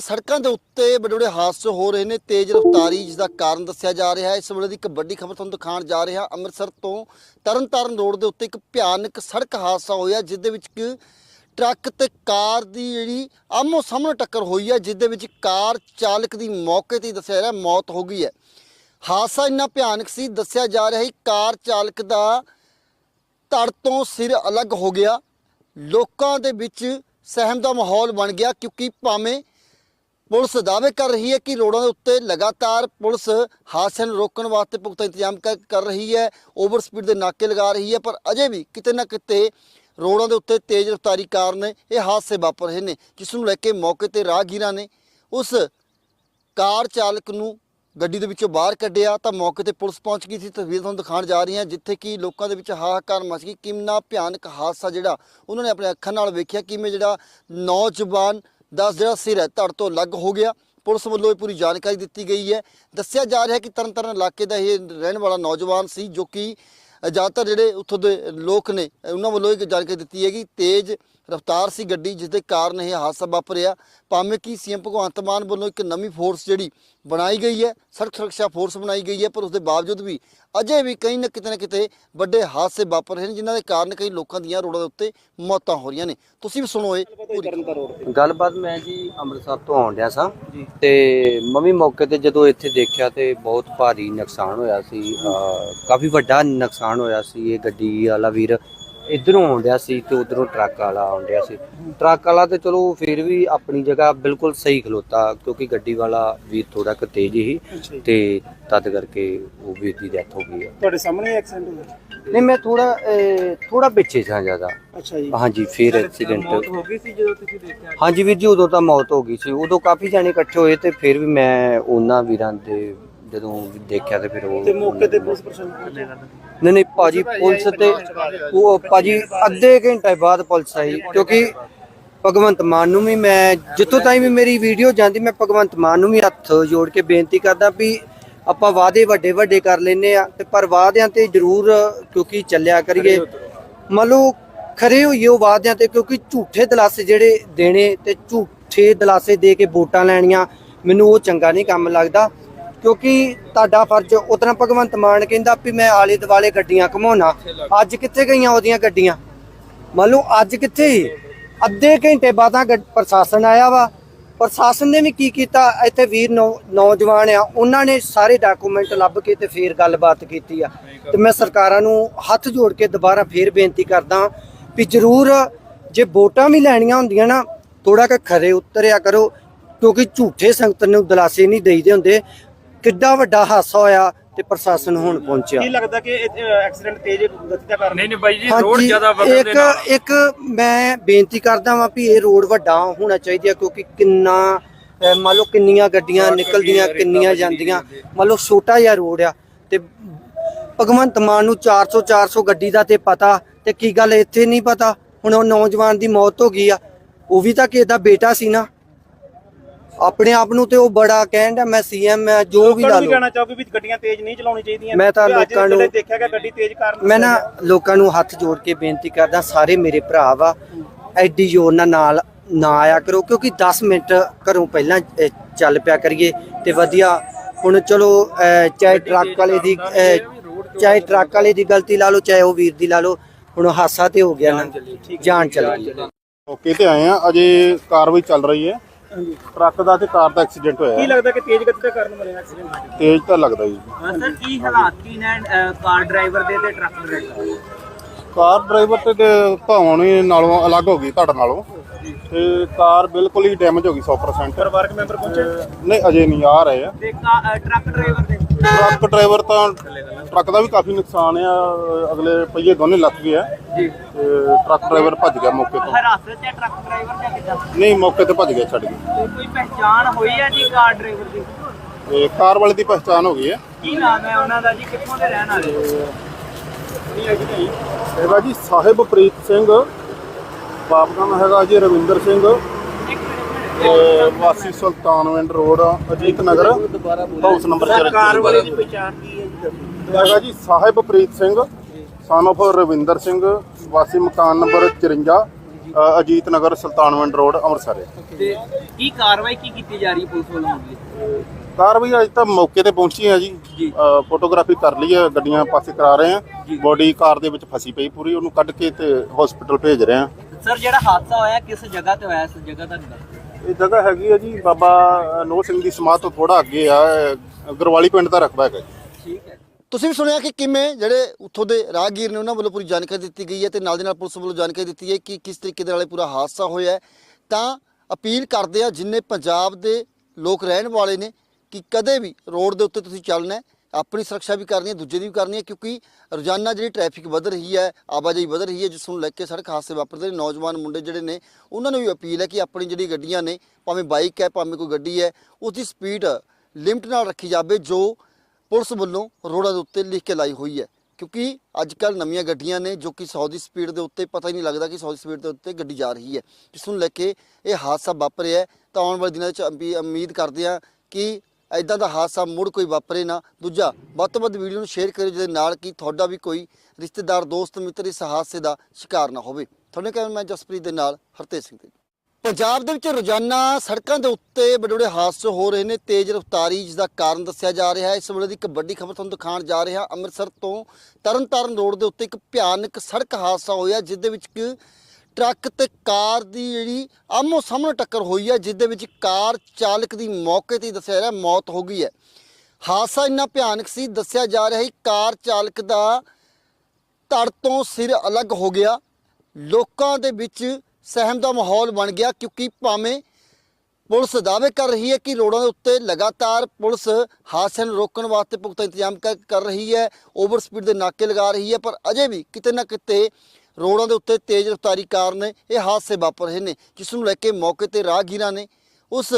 ਸੜਕਾਂ ਦੇ ਉੱਤੇ ਬੜੇ ਵੱਡੇ ਹਾਦਸੇ ਹੋ ਰਹੇ ਨੇ। ਤੇਜ਼ ਰਫ਼ਤਾਰੀ ਜਿਸ ਦਾ ਕਾਰਨ ਦੱਸਿਆ ਜਾ ਰਿਹਾ ਹੈ। ਇਸ ਵੇਲੇ ਦੀ ਇੱਕ ਵੱਡੀ ਖਬਰ ਤੁਹਾਨੂੰ ਦਿਖਾਉਣ ਜਾ ਰਿਹਾ। ਅੰਮ੍ਰਿਤਸਰ ਤੋਂ ਤਰਨਤਾਰਨ ਰੋਡ ਦੇ ਉੱਤੇ ਇੱਕ ਭਿਆਨਕ ਸੜਕ ਹਾਦਸਾ ਹੋਇਆ ਜਿਸ ਦੇ ਵਿੱਚ ਇੱਕ ਟਰੱਕ ਤੇ ਕਾਰ ਦੀ ਜਿਹੜੀ ਆਮੋ ਸਾਹਮਣੇ ਟੱਕਰ ਹੋਈ ਹੈ ਜਿਸ ਦੇ ਵਿੱਚ ਕਾਰ ਚਾਲਕ ਦੀ ਮੌਕੇ ਤੇ ਹੀ ਦੱਸਿਆ ਜਾ ਰਿਹਾ, ਮੌਤ ਹੋ ਗਈ ਹੈ। ਹਾਦਸਾ ਇੰਨਾ ਭਿਆਨਕ ਸੀ, ਦੱਸਿਆ ਜਾ ਰਿਹਾ ਹੈ ਕਾਰ ਚਾਲਕ ਦਾ ਧੜ ਤੋਂ ਸਿਰ ਅਲੱਗ ਹੋ ਗਿਆ। ਲੋਕਾਂ ਦੇ ਵਿੱਚ ਸਹਿਮ ਦਾ ਮਾਹੌਲ ਬਣ ਗਿਆ, ਕਿਉਂਕਿ ਭਾਵੇਂ ਪੁਲਿਸ ਦਾਅਵੇ ਕਰ ਰਹੀ ਹੈ ਕਿ ਰੋਡਾਂ ਦੇ ਉੱਤੇ ਲਗਾਤਾਰ ਪੁਲਿਸ ਹਾਦਸਿਆਂ ਨੂੰ ਰੋਕਣ ਵਾਸਤੇ ਪੁਖਤਾ ਇੰਤਜ਼ਾਮ ਕਰ ਕਰ ਰਹੀ ਹੈ, ਓਵਰ ਸਪੀਡ ਦੇ ਨਾਕੇ ਲਗਾ ਰਹੀ ਹੈ, ਪਰ ਅਜੇ ਵੀ ਕਿਤੇ ਨਾ ਕਿਤੇ ਰੋਡਾਂ ਦੇ ਉੱਤੇ ਤੇਜ਼ ਰਫ਼ਤਾਰੀ ਕਾਰਨ ਇਹ ਹਾਦਸੇ ਵਾਪਰ ਰਹੇ ਨੇ, ਜਿਸ ਨੂੰ ਲੈ ਕੇ ਮੌਕੇ ਤੇ ਰਾਹਗੀਰਾਂ ਨੇ ਉਸ ਕਾਰ ਚਾਲਕ ਨੂੰ ਗੱਡੀ ਦੇ ਵਿੱਚੋਂ ਬਾਹਰ ਕੱਢਿਆ, ਤਾਂ ਮੌਕੇ ਤੇ ਪੁਲਿਸ ਪਹੁੰਚ ਗਈ ਸੀ। ਤਸਵੀਰ ਤੁਹਾਨੂੰ ਦਿਖਾਉਣ ਜਾ ਰਹੀ ਹਾਂ ਜਿੱਥੇ ਕਿ ਲੋਕਾਂ ਦੇ ਵਿੱਚ ਹਾਹਾਕਾਰ ਮਚ ਗਈ। ਕਿੰਨਾ ਭਿਆਨਕ ਹਾਦਸਾ ਜਿਹੜਾ ਉਹਨਾਂ ਨੇ ਆਪਣੇ ਅੱਖਾਂ ਨਾਲ ਵੇਖਿਆ, ਕਿਵੇਂ ਜਿਹੜਾ ਨੌਜਵਾਨ ਦਾ ਜਿਹੜਾ ਸਿਰ ਹੈ ਧੜ ਤੋਂ ਅਲੱਗ ਹੋ ਗਿਆ। ਪੁਲਿਸ ਵੱਲੋਂ ਇਹ ਪੂਰੀ ਜਾਣਕਾਰੀ ਦਿੱਤੀ ਗਈ ਹੈ। ਦੱਸਿਆ ਜਾ ਰਿਹਾ ਹੈ ਕਿ ਤਰਨਤਾਰਨ ਇਲਾਕੇ ਦਾ ਇਹ ਰਹਿਣ ਵਾਲਾ ਨੌਜਵਾਨ ਸੀ ਜੋ ਕਿ ਜ਼ਿਆਦਾਤਰ ਜਿਹੜੇ ਉੱਥੋਂ ਦੇ ਲੋਕ ਨੇ, ਉਹਨਾਂ ਵੱਲੋਂ ਇਹ ਜਾਣਕਾਰੀ ਦਿੱਤੀ ਹੈ ਕਿ ਤੇਜ਼ ਰਫ਼ਤਾਰ ਸੀ ਗੱਡੀ ਜਿਸ ਦੇ ਕਾਰਨ ਇਹ ਹਾਦਸਾ ਵਾਪਰਿਆ। ਭਾਵੇਂ ਕਿ ਸੀਐਮ ਭਗਵੰਤ ਮਾਨ ਵੱਲੋਂ ਇੱਕ ਨਵੀਂ ਫੋਰਸ ਜਿਹੜੀ ਬਣਾਈ ਗਈ ਹੈ ਸੜਕ ਸੁਰੱਖਿਆ ਫੋਰਸ ਬਣਾਈ ਗਈ ਹੈ ਪਰ ਉਸ ਦੇ ਬਾਵਜੂਦ ਵੀ ਅਜੇ ਵੀ ਕਈ ਨਾ ਕਿਤੇ ਨਾ ਕਿਤੇ ਵੱਡੇ ਹਾਦਸੇ ਵਾਪਰ ਰਹੇ ਨੇ ਜਿਨ੍ਹਾਂ ਦੇ ਕਾਰਨ ਕਈ ਲੋਕਾਂ ਦੀਆਂ ਰੋਡਾਂ ਦੇ ਉੱਤੇ ਮੌਤਾਂ ਹੋ ਰਹੀਆਂ ਨੇ। ਤੁਸੀਂ ਵੀ ਸੁਣੋ ਇਹ ਪੂਰੀ। ਗੱਲਬਾਤ ਮੈਂ ਜੀ ਅੰਮ੍ਰਿਤਸਰ ਤੋਂ ਆਉਣ ਡਿਆ ਸਾਂ। ਤੇ ਮੰਮੀ ਮੌਕੇ ਤੇ ਜਦੋਂ ਇੱਥੇ ਦੇਖਿਆ ਤੇ ਬਹੁਤ ਭਾਰੀ ਨੁਕਸਾਨ ਹੋਇਆ ਸੀ ਕਾਫੀ ਵੱਡਾ ਨੁਕਸਾਨ ਹੋਇਆ ਸੀ ਇਹ ਗੱਡੀ ਵਾਲਾ ਵੀਰ। ਇਧਰੋਂ ਆਉਂਦਿਆ ਸੀ ਤੇ ਉਧਰੋਂ ਟਰੱਕ ਵਾਲਾ ਆਉਂਦਿਆ ਸੀ। ਟਰੱਕ ਵਾਲਾ ਤੇ ਚਲੋ ਫਿਰ ਵੀ ਆਪਣੀ ਜਗ੍ਹਾ ਬਿਲਕੁਲ ਸਹੀ ਖਲੋਤਾ ਕਿਉਂਕਿ ਗੱਡੀ ਵਾਲਾ ਵੀਰ ਥੋੜਾ ਕੁ ਤੇਜ਼ ਹੀ ਤੇ ਤਦ ਕਰਕੇ ਉਹ ਵੀਰ ਦੀ ਡੈਥ ਹੋ ਗਈ ਆ ਤੁਹਾਡੇ ਸਾਹਮਣੇ ਐਕਸੀਡੈਂਟ ਹੋਇਆ? ਨਹੀਂ ਮੈਂ ਥੋੜਾ ਥੋੜਾ ਪਿੱਛੇ ਸਾਂ ਜ਼ਿਆਦਾ। ਅੱਛਾ ਜੀ। ਹਾਂਜੀ ਫਿਰ ਐਕਸੀਡੈਂਟ ਹੋ ਗਈ ਸੀ ਜਦੋਂ ਤੁਸੀਂ ਦੇਖਿਆ? ਹਾਂਜੀ ਵੀਰ ਜੀ ਉਦੋਂ ਤਾਂ ਮੌਤ ਹੋ ਗਈ ਸੀ। ਉਦੋਂ ਕਾਫੀ ਜਾਣੇ ਇਕੱਠੇ ਹੋਏ ਤੇ ਫਿਰ ਵੀ ਮੈਂ ਉਹਨਾਂ ਵੀਰਾਂ ਦੇ ਜਦੋਂ ਦੇਖਿਆ ਤੇ ਫਿਰ ਉਹ ਤੇ ਮੌਕੇ ਤੇ ਪੁਲਿਸ ਪ੍ਰਸ਼ਾਸਨ ਨਹੀਂ ਨਹੀਂ ਭਾਜੀ ਪੁਲਿਸ ਤੇ ਉਹ ਭਾਜੀ ਅੱਧੇ ਘੰਟੇ ਬਾਅਦ ਪੁਲਿਸ ਆਈ ਕਿਉਂਕਿ ਭਗਵੰਤ ਮਾਨ ਨੂੰ ਵੀ ਮੈਂ ਜਿੱਥੋਂ ਤਾਈਂ ਵੀ ਮੇਰੀ ਵੀਡੀਓ ਜਾਂਦੀ ਮੈਂ ਭਗਵੰਤ ਮਾਨ ਨੂੰ ਵੀ ਹੱਥ ਜੋੜ ਕੇ ਬੇਨਤੀ ਕਰਦਾ ਵੀ ਆਪਾਂ ਵਾਅਦੇ ਵੱਡੇ ਵੱਡੇ ਕਰ ਲੈਨੇ ਆ ਤੇ ਪਰ ਵਾਅਦਿਆਂ ਤੇ ਜ਼ਰੂਰ ਕਿਉਂਕਿ ਚੱਲਿਆ ਕਰੀਏ। ਮੰਨ ਲਓ ਖਰੇ ਹੋਈਏ ਉਹ ਵਾਅਦਿਆਂ ਤੇ ਕਿਉਂਕਿ ਝੂਠੇ ਦਲਾਸੇ ਜਿਹੜੇ ਦੇਣੇ ਤੇ ਝੂਠੇ ਦਲਾਸੇ ਦੇ ਕੇ ਵੋਟਾਂ ਲੈਣੀਆਂ ਮੈਨੂੰ ਉਹ ਚੰਗਾ ਨਹੀਂ ਕੰਮ ਲੱਗਦਾ। ਕਿਉਂਕਿ ਤੁਹਾਡਾ ਫਰਜ਼ ਉਤਨਾ ਭਗਵੰਤ ਮਾਨ ਕਹਿੰਦਾ ਵੀ ਮੈਂ ਆਲੇ ਦੁਆਲੇ ਗੱਡੀਆਂ ਘਮਾਉਣਾ। ਅੱਜ ਕਿੱਥੇ ਗਈਆਂ ਉਹਦੀਆਂ ਗੱਡੀਆਂ? ਮੰਨ ਲਓ ਅੱਜ ਕਿੱਥੇ ਸੀ? ਅੱਧੇ ਘੰਟੇ ਬਾਅਦਾਂ ਪ੍ਰਸ਼ਾਸਨ ਆਇਆ ਵਾ। ਪ੍ਰਸ਼ਾਸਨ ਨੇ ਵੀ ਕੀ ਕੀਤਾ? ਇੱਥੇ ਵੀਰ ਨੌਜਵਾਨ ਆ, ਉਹਨਾਂ ਨੇ ਸਾਰੇ ਡਾਕੂਮੈਂਟ ਲੱਭ ਕੇ ਤੇ ਫੇਰ ਗੱਲਬਾਤ ਕੀਤੀ ਆ। ਤੇ ਮੈਂ ਸਰਕਾਰਾਂ ਨੂੰ ਹੱਥ ਜੋੜ ਕੇ ਦੁਬਾਰਾ ਫੇਰ ਬੇਨਤੀ ਕਰਦਾ ਵੀ ਜ਼ਰੂਰ ਜੇ ਵੋਟਾਂ ਵੀ ਲੈਣੀਆਂ ਹੁੰਦੀਆਂ ਨਾ ਥੋੜਾ ਕੁ ਖਰੇ ਉਤਰਿਆ ਕਰੋ। ਕਿਉਂਕਿ ਝੂਠੇ ਸੰਗਤ ਨੂੰ ਦਲਾਸੇ ਨਹੀਂ ਦੇਈਦੇ ਹੁੰਦੇ। ਕਿੱਡਾ ਵੱਡਾ ਹਾਦਸਾ ਹੋਇਆ ਤੇ ਪ੍ਰਸ਼ਾਸਨ ਹੁਣ ਪਹੁੰਚਿਆ। ਕੀ ਲੱਗਦਾ ਕਿ ਐਕਸੀਡੈਂਟ ਤੇਜ਼ ਗਤੀ ਦਾ ਕਾਰਨ ਨਹੀਂ ਨਹੀਂ ਬਾਈ ਜੀ ਰੋਡ ਜ਼ਿਆਦਾ ਵਧਣ ਦੇ ਇੱਕ ਨਾਲ ਇੱਕ ਮੈਂ ਬੇਨਤੀ ਕਰਦਾ ਵਾਂ ਵੀ ਇਹ ਰੋਡ ਵੱਡਾ ਹੋਣਾ ਚਾਹੀਦਾ ਕਿਉਂਕਿ ਕਿੰਨਾ ਮੰਨ ਲਓ ਕਿੰਨੀਆਂ ਗੱਡੀਆਂ ਨਿਕਲਦੀਆਂ ਕਿੰਨੀਆਂ ਜਾਂਦੀਆਂ। ਮੰਨ ਲਓ ਛੋਟਾ ਜਿਹਾ ਰੋਡ ਆ ਤੇ ਭਗਵੰਤ ਮਾਨ ਨੂੰ 400 400 ਗੱਡੀ ਦਾ ਤੇ ਪਤਾ ਤੇ ਕੀ ਗੱਲ ਇੱਥੇ ਨਹੀਂ ਪਤਾ। ਹੁਣ ਉਹ ਨੌਜਵਾਨ ਦੀ ਮੌਤ ਹੋ ਗਈ ਆ। ਉਹ ਵੀ ਤਾਂ ਕਿਸੇ ਦਾ ਬੇਟਾ ਸੀ ਨਾ। ਆਪਣੇ ਆਪ ਨੂੰ ਤੇ ਉਹ ਬੜਾ ਕਹਿੰਦਾ ਮੈਂ ਸੀਐਮ ਮੈਂ ਜੋ ਵੀ ਲੋਕਾਂ ਲਾ ਨੂੰ ਲਓ। ਕਹਿਣਾ ਚਾਹੋਗੇ ਵੀ ਗੱਡੀਆਂ ਤੇਜ਼ ਨਹੀਂ ਚਲਾਉਣੀ ਚਾਹੀਦੀਆਂ। ਮੈਂ ਤਾਂ ਅੱਜ ਲੋਕਾਂ ਨੂੰ- ਜਿਹੜੇ ਦੇਖਿਆ ਗਿਆ ਗੱਡੀ ਤੇਜ਼ ਕਾਰਨ ਮੈਂ ਨਾ ਲੋਕਾਂ ਨੂੰ ਹੱਥ ਜੋੜ ਕੇ ਬੇਨਤੀ ਕਰਦਾ ਸਾਰੇ ਮੇਰੇ ਭਰਾ ਵਾ ਐਡੀ ਜ਼ੋਰ ਨਾਲ ਨਾਲ ਨਾ ਆਇਆ ਕਰੋ ਕਿਉਂਕਿ 10 ਮਿੰਟ ਘਰੋਂ ਪਹਿਲਾਂ ਅਹ, ਚੱਲ ਪਿਆ ਕਰੀਏ ਤੇ ਵਧੀਆ। ਹੁਣ ਚਲੋ ਅਹ, ਚਾਹੇ ਟਰੱਕ ਵਾਲੇ ਦੀ ਅਹ, ਚਾਹੇ ਟਰੱਕ ਵਾਲੇ ਦੀ ਗਲਤੀ ਲਾ ਲਓ ਚਾਹੇ ਉਹ ਵੀਰ ਦੀ ਲਾ ਲਓ ਹੁਣ ਹਾਸਾ ਤੇ ਹੋ ਗਿਆ ਨਾ। ਜਾਨ ਚਲੀ। ਗਈ ਮੌਕੇ ਤੇ ਆਏ ਆ ਅਜੇ ਕਾਰਵਾਈ ਚੱਲ ਰਹੀ ਹੈ। ਟਰੱਕ ਦਾ ਤੇ ਕਾਰ ਦਾ ਐਕਸੀਡੈਂਟ ਕੀ ਹੋਇਆ ਲੱਗਦਾ ਕਿ ਤੇਜ਼ ਗਤੀ ਦਾ ਕਾਰਨ ਬਣਿਆ ਐਕਸੀਡੈਂਟ ਤੇਜ਼ ਤਾਂ ਲੱਗਦਾ ਜੀ। ਸਰ ਕੀ ਹਾਲਾਤ? ਕੀ ਨੇ ਅਹ, ਕਾਰ ਡਰਾਈਵਰ ਦੇ ਤੇ ਟਰੱਕ ਡਰਾਈਵਰ ਦੇ? ਕਾਰ ਡਰਾਈਵਰ ਤੇ ਤੇ ਹੀ ਨਾਲੋਂ ਅਲੱਗ ਹੋ ਗਈ ਤੁਹਾਡੇ ਨਾਲੋਂ। ਤੇ ਕਾਰ ਬਿਲਕੁਲ ਹੀ ਡੈਮੇਜ ਹੋ ਗਈ 100% ਪਰਿਵਾਰਕ ਮੈਂਬਰ ਪਹੁੰਚੇ? ਨਹੀਂ ਅਜੇ ਨਹੀਂ ਆ ਰਹੇ ਆ। ਤੇ ਕਾ- ਅਹ, ਟਰੱਕ ਡਰਾਈਵਰ ਦੇ? ਟਰੱਕ ਡਰਾਈਵਰ ਤਾਂ ਟਰੱਕ ਦਾ ਵੀ ਕਾਫੀ ਨੁਕਸਾਨ ਆ ਅਗਲੇ ਪਹੀਏ ਦੋਨੇ ਲੱਥ ਗਏ ਆ। ਜੀ। ਟਰੱਕ ਡਰਾਈਵਰ ਭੱਜ ਗਿਆ ਮੌਕੇ ਤੋਂ। ਹਰਾਸਤ ਚ ਹੈ ਟਰੱਕ ਡਰਾਈਵਰ ਜਾਂ ਕਿੱਦਾਂ? ਨਹੀਂ ਮੌਕੇ ਤੇ ਭੱਜ ਗਿਆ ਛੱਡ ਤੇ ਕੋਈ ਪਹਿਚਾਣ ਹੋਈ ਹੈ ਜੀ ਕਾਰ ਡਰਾਈਵਰ ਦੀ? ਤੇ ਕਾਰ ਵਾਲੇ ਦੀ ਪਛਾਣ ਹੋ ਗਈ ਹੈ ਕੀ ਨਾਮ ਹੈ ਉਹਨਾਂ ਦਾ ਜੀ? ਕਿੱਥੋਂ ਦੇ ਰਹਿਣ ਵਾਲੇ ਹੈਗਾ ਜੀ ਸਾਹਿਬ ਪ੍ਰੀਤ ਸਿੰਘ। ਬਾਪ ਦਾ ਨਾਮ ਹੈਗਾ ਜੀ ਰਵਿੰਦਰ ਸਿੰਘ। ਵਾਸੀ Sultanwind road Ajit Nagar. House number 4 car ਵਾਲੇ ਦੀ ਪਛਾਣ ਕੀ ਹੈ ਜੀ ਹੈਗਾ ਜੀ ਸਾਹਿਬ ਪ੍ਰੀਤ ਸਿੰਘ son of ਰਵਿੰਦਰ ਸਿੰਘ ਵਾਸੀ ਮਕਾਨ ਨੰਬਰ 54 ਅ, ਅਜੀਤ ਨਗਰ ਸੁਲਤਾਨਵਿੰਡ ਰੋਡ ਅੰਮ੍ਰਿਤਸਰ। ਤੇ ਕੀ ਕਾਰਵਾਈ ਕੀ ਕੀਤੀ ਜਾ ਰਹੀ ਹੈ ਪੁਲਿਸ ਵੱਲੋਂ ਅਗਲੀ ਕਾਰਵਾਈ ਅੱਜ ਤਾਂ ਮੌਕੇ ਤੇ ਪਹੁੰਚੀ ਹੈ ਜੀ। ਜੀ। ਅ, ਫੋਟੋਗ੍ਰਾਫੀ ਕਰ ਲਈ ਹੈ ਗੱਡੀਆਂ ਪਾਸੇ ਕਰਾ ਰਹੇ ਆ ਬੋਡੀ ਕਾਰ ਦੇ ਵਿੱਚ ਫਸੀ ਪਈ ਪੂਰੀ ਉਹਨੂੰ ਕੱਢ ਕੇ ਤੇ ਹਸਪੀਟਲ ਭੇਜ ਰਹੇ ਆ ਸਰ ਜਿਹੜਾ ਹਾਦਸਾ ਹੋਇਆ ਕਿਸ ਜਗ੍ਹਾ ਤੇ ਹੋਇਆ ਇਸ ਜਗ੍ਹਾ ਦਾ ਇਹ ਜਗ੍ਹਾ ਹੈਗੀ ਹੈ ਜੀ ਬਾਬਾ ਨੋ ਸਿੰਘ ਦੀ ਸਮਾਧ ਤੋਂ ਥੋੜਾ ਅੱਗੇ ਆ ਅ, ਗਰਵਾਲੀ ਪਿੰਡ ਦਾ ਰਕਬਾ ਹੈਗਾ ਜੀ। ਠੀਕ ਹੈ। ਤੁਸੀਂ ਵੀ ਸੁਣਿਆ ਕਿ ਕਿਵੇਂ ਜਿਹੜੇ ਉੱਥੋਂ ਦੇ ਰਾਹਗੀਰ ਨੇ ਉਹਨਾਂ ਵੱਲੋਂ ਪੂਰੀ ਜਾਣਕਾਰੀ ਦਿੱਤੀ ਗਈ ਹੈ ਤੇ ਨਾਲ ਦੇ ਨਾਲ ਪੁਲਿਸ ਵੱਲੋਂ ਜਾਣਕਾਰੀ ਦਿੱਤੀ ਹੈ ਕਿ ਕਿਸ ਤਰੀਕੇ ਦੇ ਨਾਲ ਇਹ ਪੂਰਾ ਹਾਦਸਾ ਹੋਇਆ ਹੈ। ਤਾਂ ਅਪੀਲ ਕਰਦੇ ਆ ਜਿੰਨੇ ਪੰਜਾਬ ਦੇ ਲੋਕ ਰਹਿਣ ਵਾਲੇ ਨੇ ਕਿ ਕਦੇ ਵੀ ਰੋਡ ਦੇ ਉੱਤੇ ਤੁਸੀਂ ਚੱਲਣਾ ਹੈ, ਆਪਣੀ ਸੁਰੱਖਿਆ ਵੀ ਕਰਨੀ ਹੈ, ਦੂਜੇ ਦੀ ਵੀ ਕਰਨੀ ਹੈ, ਕਿਉਂਕਿ ਰੋਜ਼ਾਨਾ ਜਿਹੜੀ ਟ੍ਰੈਫਿਕ ਵੱਧ ਰਹੀ ਹੈ, ਆਵਾਜਾਈ ਵੱਧ ਰਹੀ ਹੈ, ਜਿਸ ਨੂੰ ਲੈ ਕੇ ਸੜਕ ਹਾਦਸੇ ਵਾਪਰਦੇ ਨੇ, ਨੌਜਵਾਨ ਮੁੰਡੇ ਜਿਹੜੇ ਨੇ, ਉਹਨਾਂ ਨੂੰ ਵੀ ਅਪੀਲ ਹੈ ਕਿ ਆਪਣੀ ਜਿਹੜੀ ਗੱਡੀਆਂ ਨੇ, ਭਾਵੇਂ ਬਾਈਕ ਹੈ, ਭਾਵੇਂ ਕੋਈ ਗੱਡੀ ਹੈ ਉਸ ਦੀ ਸਪੀਡ ਲਿਮਟ ਨਾਲ ਰੱਖੀ ਜਾਵੇ, ਜੋ ਪੁਲਿਸ ਵੱਲੋਂ ਰੋਡਾਂ ਦੇ ਉੱਤੇ ਲਿਖ ਕੇ ਲਾਈ ਹੋਈ ਹੈ। ਕਿਉਂਕਿ ਅੱਜ ਕੱਲ ਨਵੀਆਂ ਗੱਡੀਆਂ ਨੇ ਜੋ ਕਿ 100 ਦੀ ਸਪੀਡ ਦੇ ਉੱਤੇ ਪਤਾ ਹੀ ਨਹੀਂ ਲੱਗਦਾ ਕਿ 100 ਦੀ ਸਪੀਡ ਦੇ ਉੱਤੇ ਗੱਡੀ ਜਾ ਰਹੀ ਹੈ। ਜਿਸ ਨੂੰ ਲੈ ਕੇ ਇਹ ਹਾਦਸਾ ਵਾਪਰਿਆ ਤਾਂ ਆਉਣ ਵਾਲੇ ਦਿਨਾਂ ਵਿੱਚ ਅੰਬੀ- ਉਮੀਦ ਕਰਦੇ ਹਾਂ ਕਿ ਐਦਾਂ ਦਾ ਹਾਦਸਾ ਮੁੜ ਕੋਈ ਵਾਪਰੇ ਨਾ। ਦੂਜਾ, ਵੱਧ ਤੋਂ ਵੱਧ ਵੀਡੀਓ ਨੂੰ ਸ਼ੇਅਰ ਕਰਿਓ ਜਿਹਦੇ ਨਾਲ ਕਿ ਤੁਹਾਡਾ ਵੀ ਕੋਈ ਰਿਸ਼ਤੇਦਾਰ, ਦੋਸਤ, ਮਿੱਤਰ ਇਸ ਹਾਦਸੇ ਦਾ ਸ਼ਿਕਾਰ ਨਾ ਹੋਵੇ। ਤੁਹਾਡੇ ਕਹਿਣ ਮੈਂ ਜਸਪ੍ਰੀਤ ਦੇ ਨਾਲ ਹਰਤੇਜ ਸਿੰਘ ਦੇ ਪੰਜਾਬ ਦੇ ਵਿੱਚ ਰੋਜ਼ਾਨਾ ਸੜਕਾਂ ਦੇ ਉੱਤੇ ਬੜੇ ਬੜੇ ਹਾਦਸੇ ਹੋ ਰਹੇ ਨੇ। ਤੇਜ਼ ਰਫ਼ਤਾਰੀ ਜਿਸ ਦਾ ਕਾਰਨ ਦੱਸਿਆ ਜਾ ਰਿਹਾ ਹੈ। ਇਸ ਵੇਲੇ ਦੀ ਇੱਕ ਵੱਡੀ ਖਬਰ ਤੁਹਾਨੂੰ ਦਿਖਾਉਣ ਜਾ ਰਿਹਾ। ਅੰਮ੍ਰਿਤਸਰ ਤੋਂ ਤਰਨਤਾਰਨ ਰੋਡ ਦੇ ਉੱਤੇ ਇੱਕ ਭਿਆਨਕ ਸੜਕ ਹਾਦਸਾ ਹੋਇਆ ਜਿਸ ਦੇ ਵਿੱਚ ਇੱਕ ਟਰੱਕ ਤੇ ਕਾਰ ਦੀ ਜਿਹੜੀ ਆਮੋ ਸਾਹਮਣੇ ਟੱਕਰ ਹੋਈ ਹੈ ਜਿਸ ਦੇ ਵਿੱਚ ਕਾਰ ਚਾਲਕ ਦੀ ਮੌਕੇ ਤੇ ਹੀ ਦੱਸਿਆ ਜਾ ਰਿਹਾ, ਮੌਤ ਹੋ ਗਈ ਹੈ। ਹਾਦਸਾ ਇੰਨਾ ਭਿਆਨਕ ਸੀ, ਦੱਸਿਆ ਜਾ ਰਿਹਾ ਹੈ ਕਾਰ ਚਾਲਕ ਦਾ ਧੜ ਤੋਂ ਸਿਰ ਅਲੱਗ ਹੋ ਗਿਆ। ਲੋਕਾਂ ਦੇ ਵਿੱਚ ਸਹਿਮ ਦਾ ਮਾਹੌਲ ਬਣ ਗਿਆ ਕਿਉਂਕਿ ਭਾਵੇਂ ਪੁਲਿਸ ਦਾਅਵੇ ਕਰ ਰਹੀ ਹੈ ਕਿ ਰੋਡਾਂ ਦੇ ਉੱਤੇ ਲਗਾਤਾਰ ਪੁਲਿਸ ਹਾਦਸਿਆਂ ਨੂੰ ਰੋਕਣ ਵਾਸਤੇ ਪੁਖਤਾ ਇੰਤਜ਼ਾਮ ਕਰ ਕਰ ਰਹੀ ਹੈ, ਓਵਰ ਸਪੀਡ ਦੇ ਨਾਕੇ ਲਗਾ ਰਹੀ ਹੈ, ਪਰ ਅਜੇ ਵੀ ਕਿਤੇ ਨਾ ਕਿਤੇ ਰੋਡਾਂ ਦੇ ਉੱਤੇ ਤੇਜ਼ ਰਫ਼ਤਾਰੀ ਕਾਰਨ ਇਹ ਹਾਦਸੇ ਵਾਪਰ ਰਹੇ ਨੇ, ਜਿਸ ਨੂੰ ਲੈ ਕੇ ਮੌਕੇ ਤੇ ਰਾਹਗੀਰਾਂ ਨੇ ਉਸ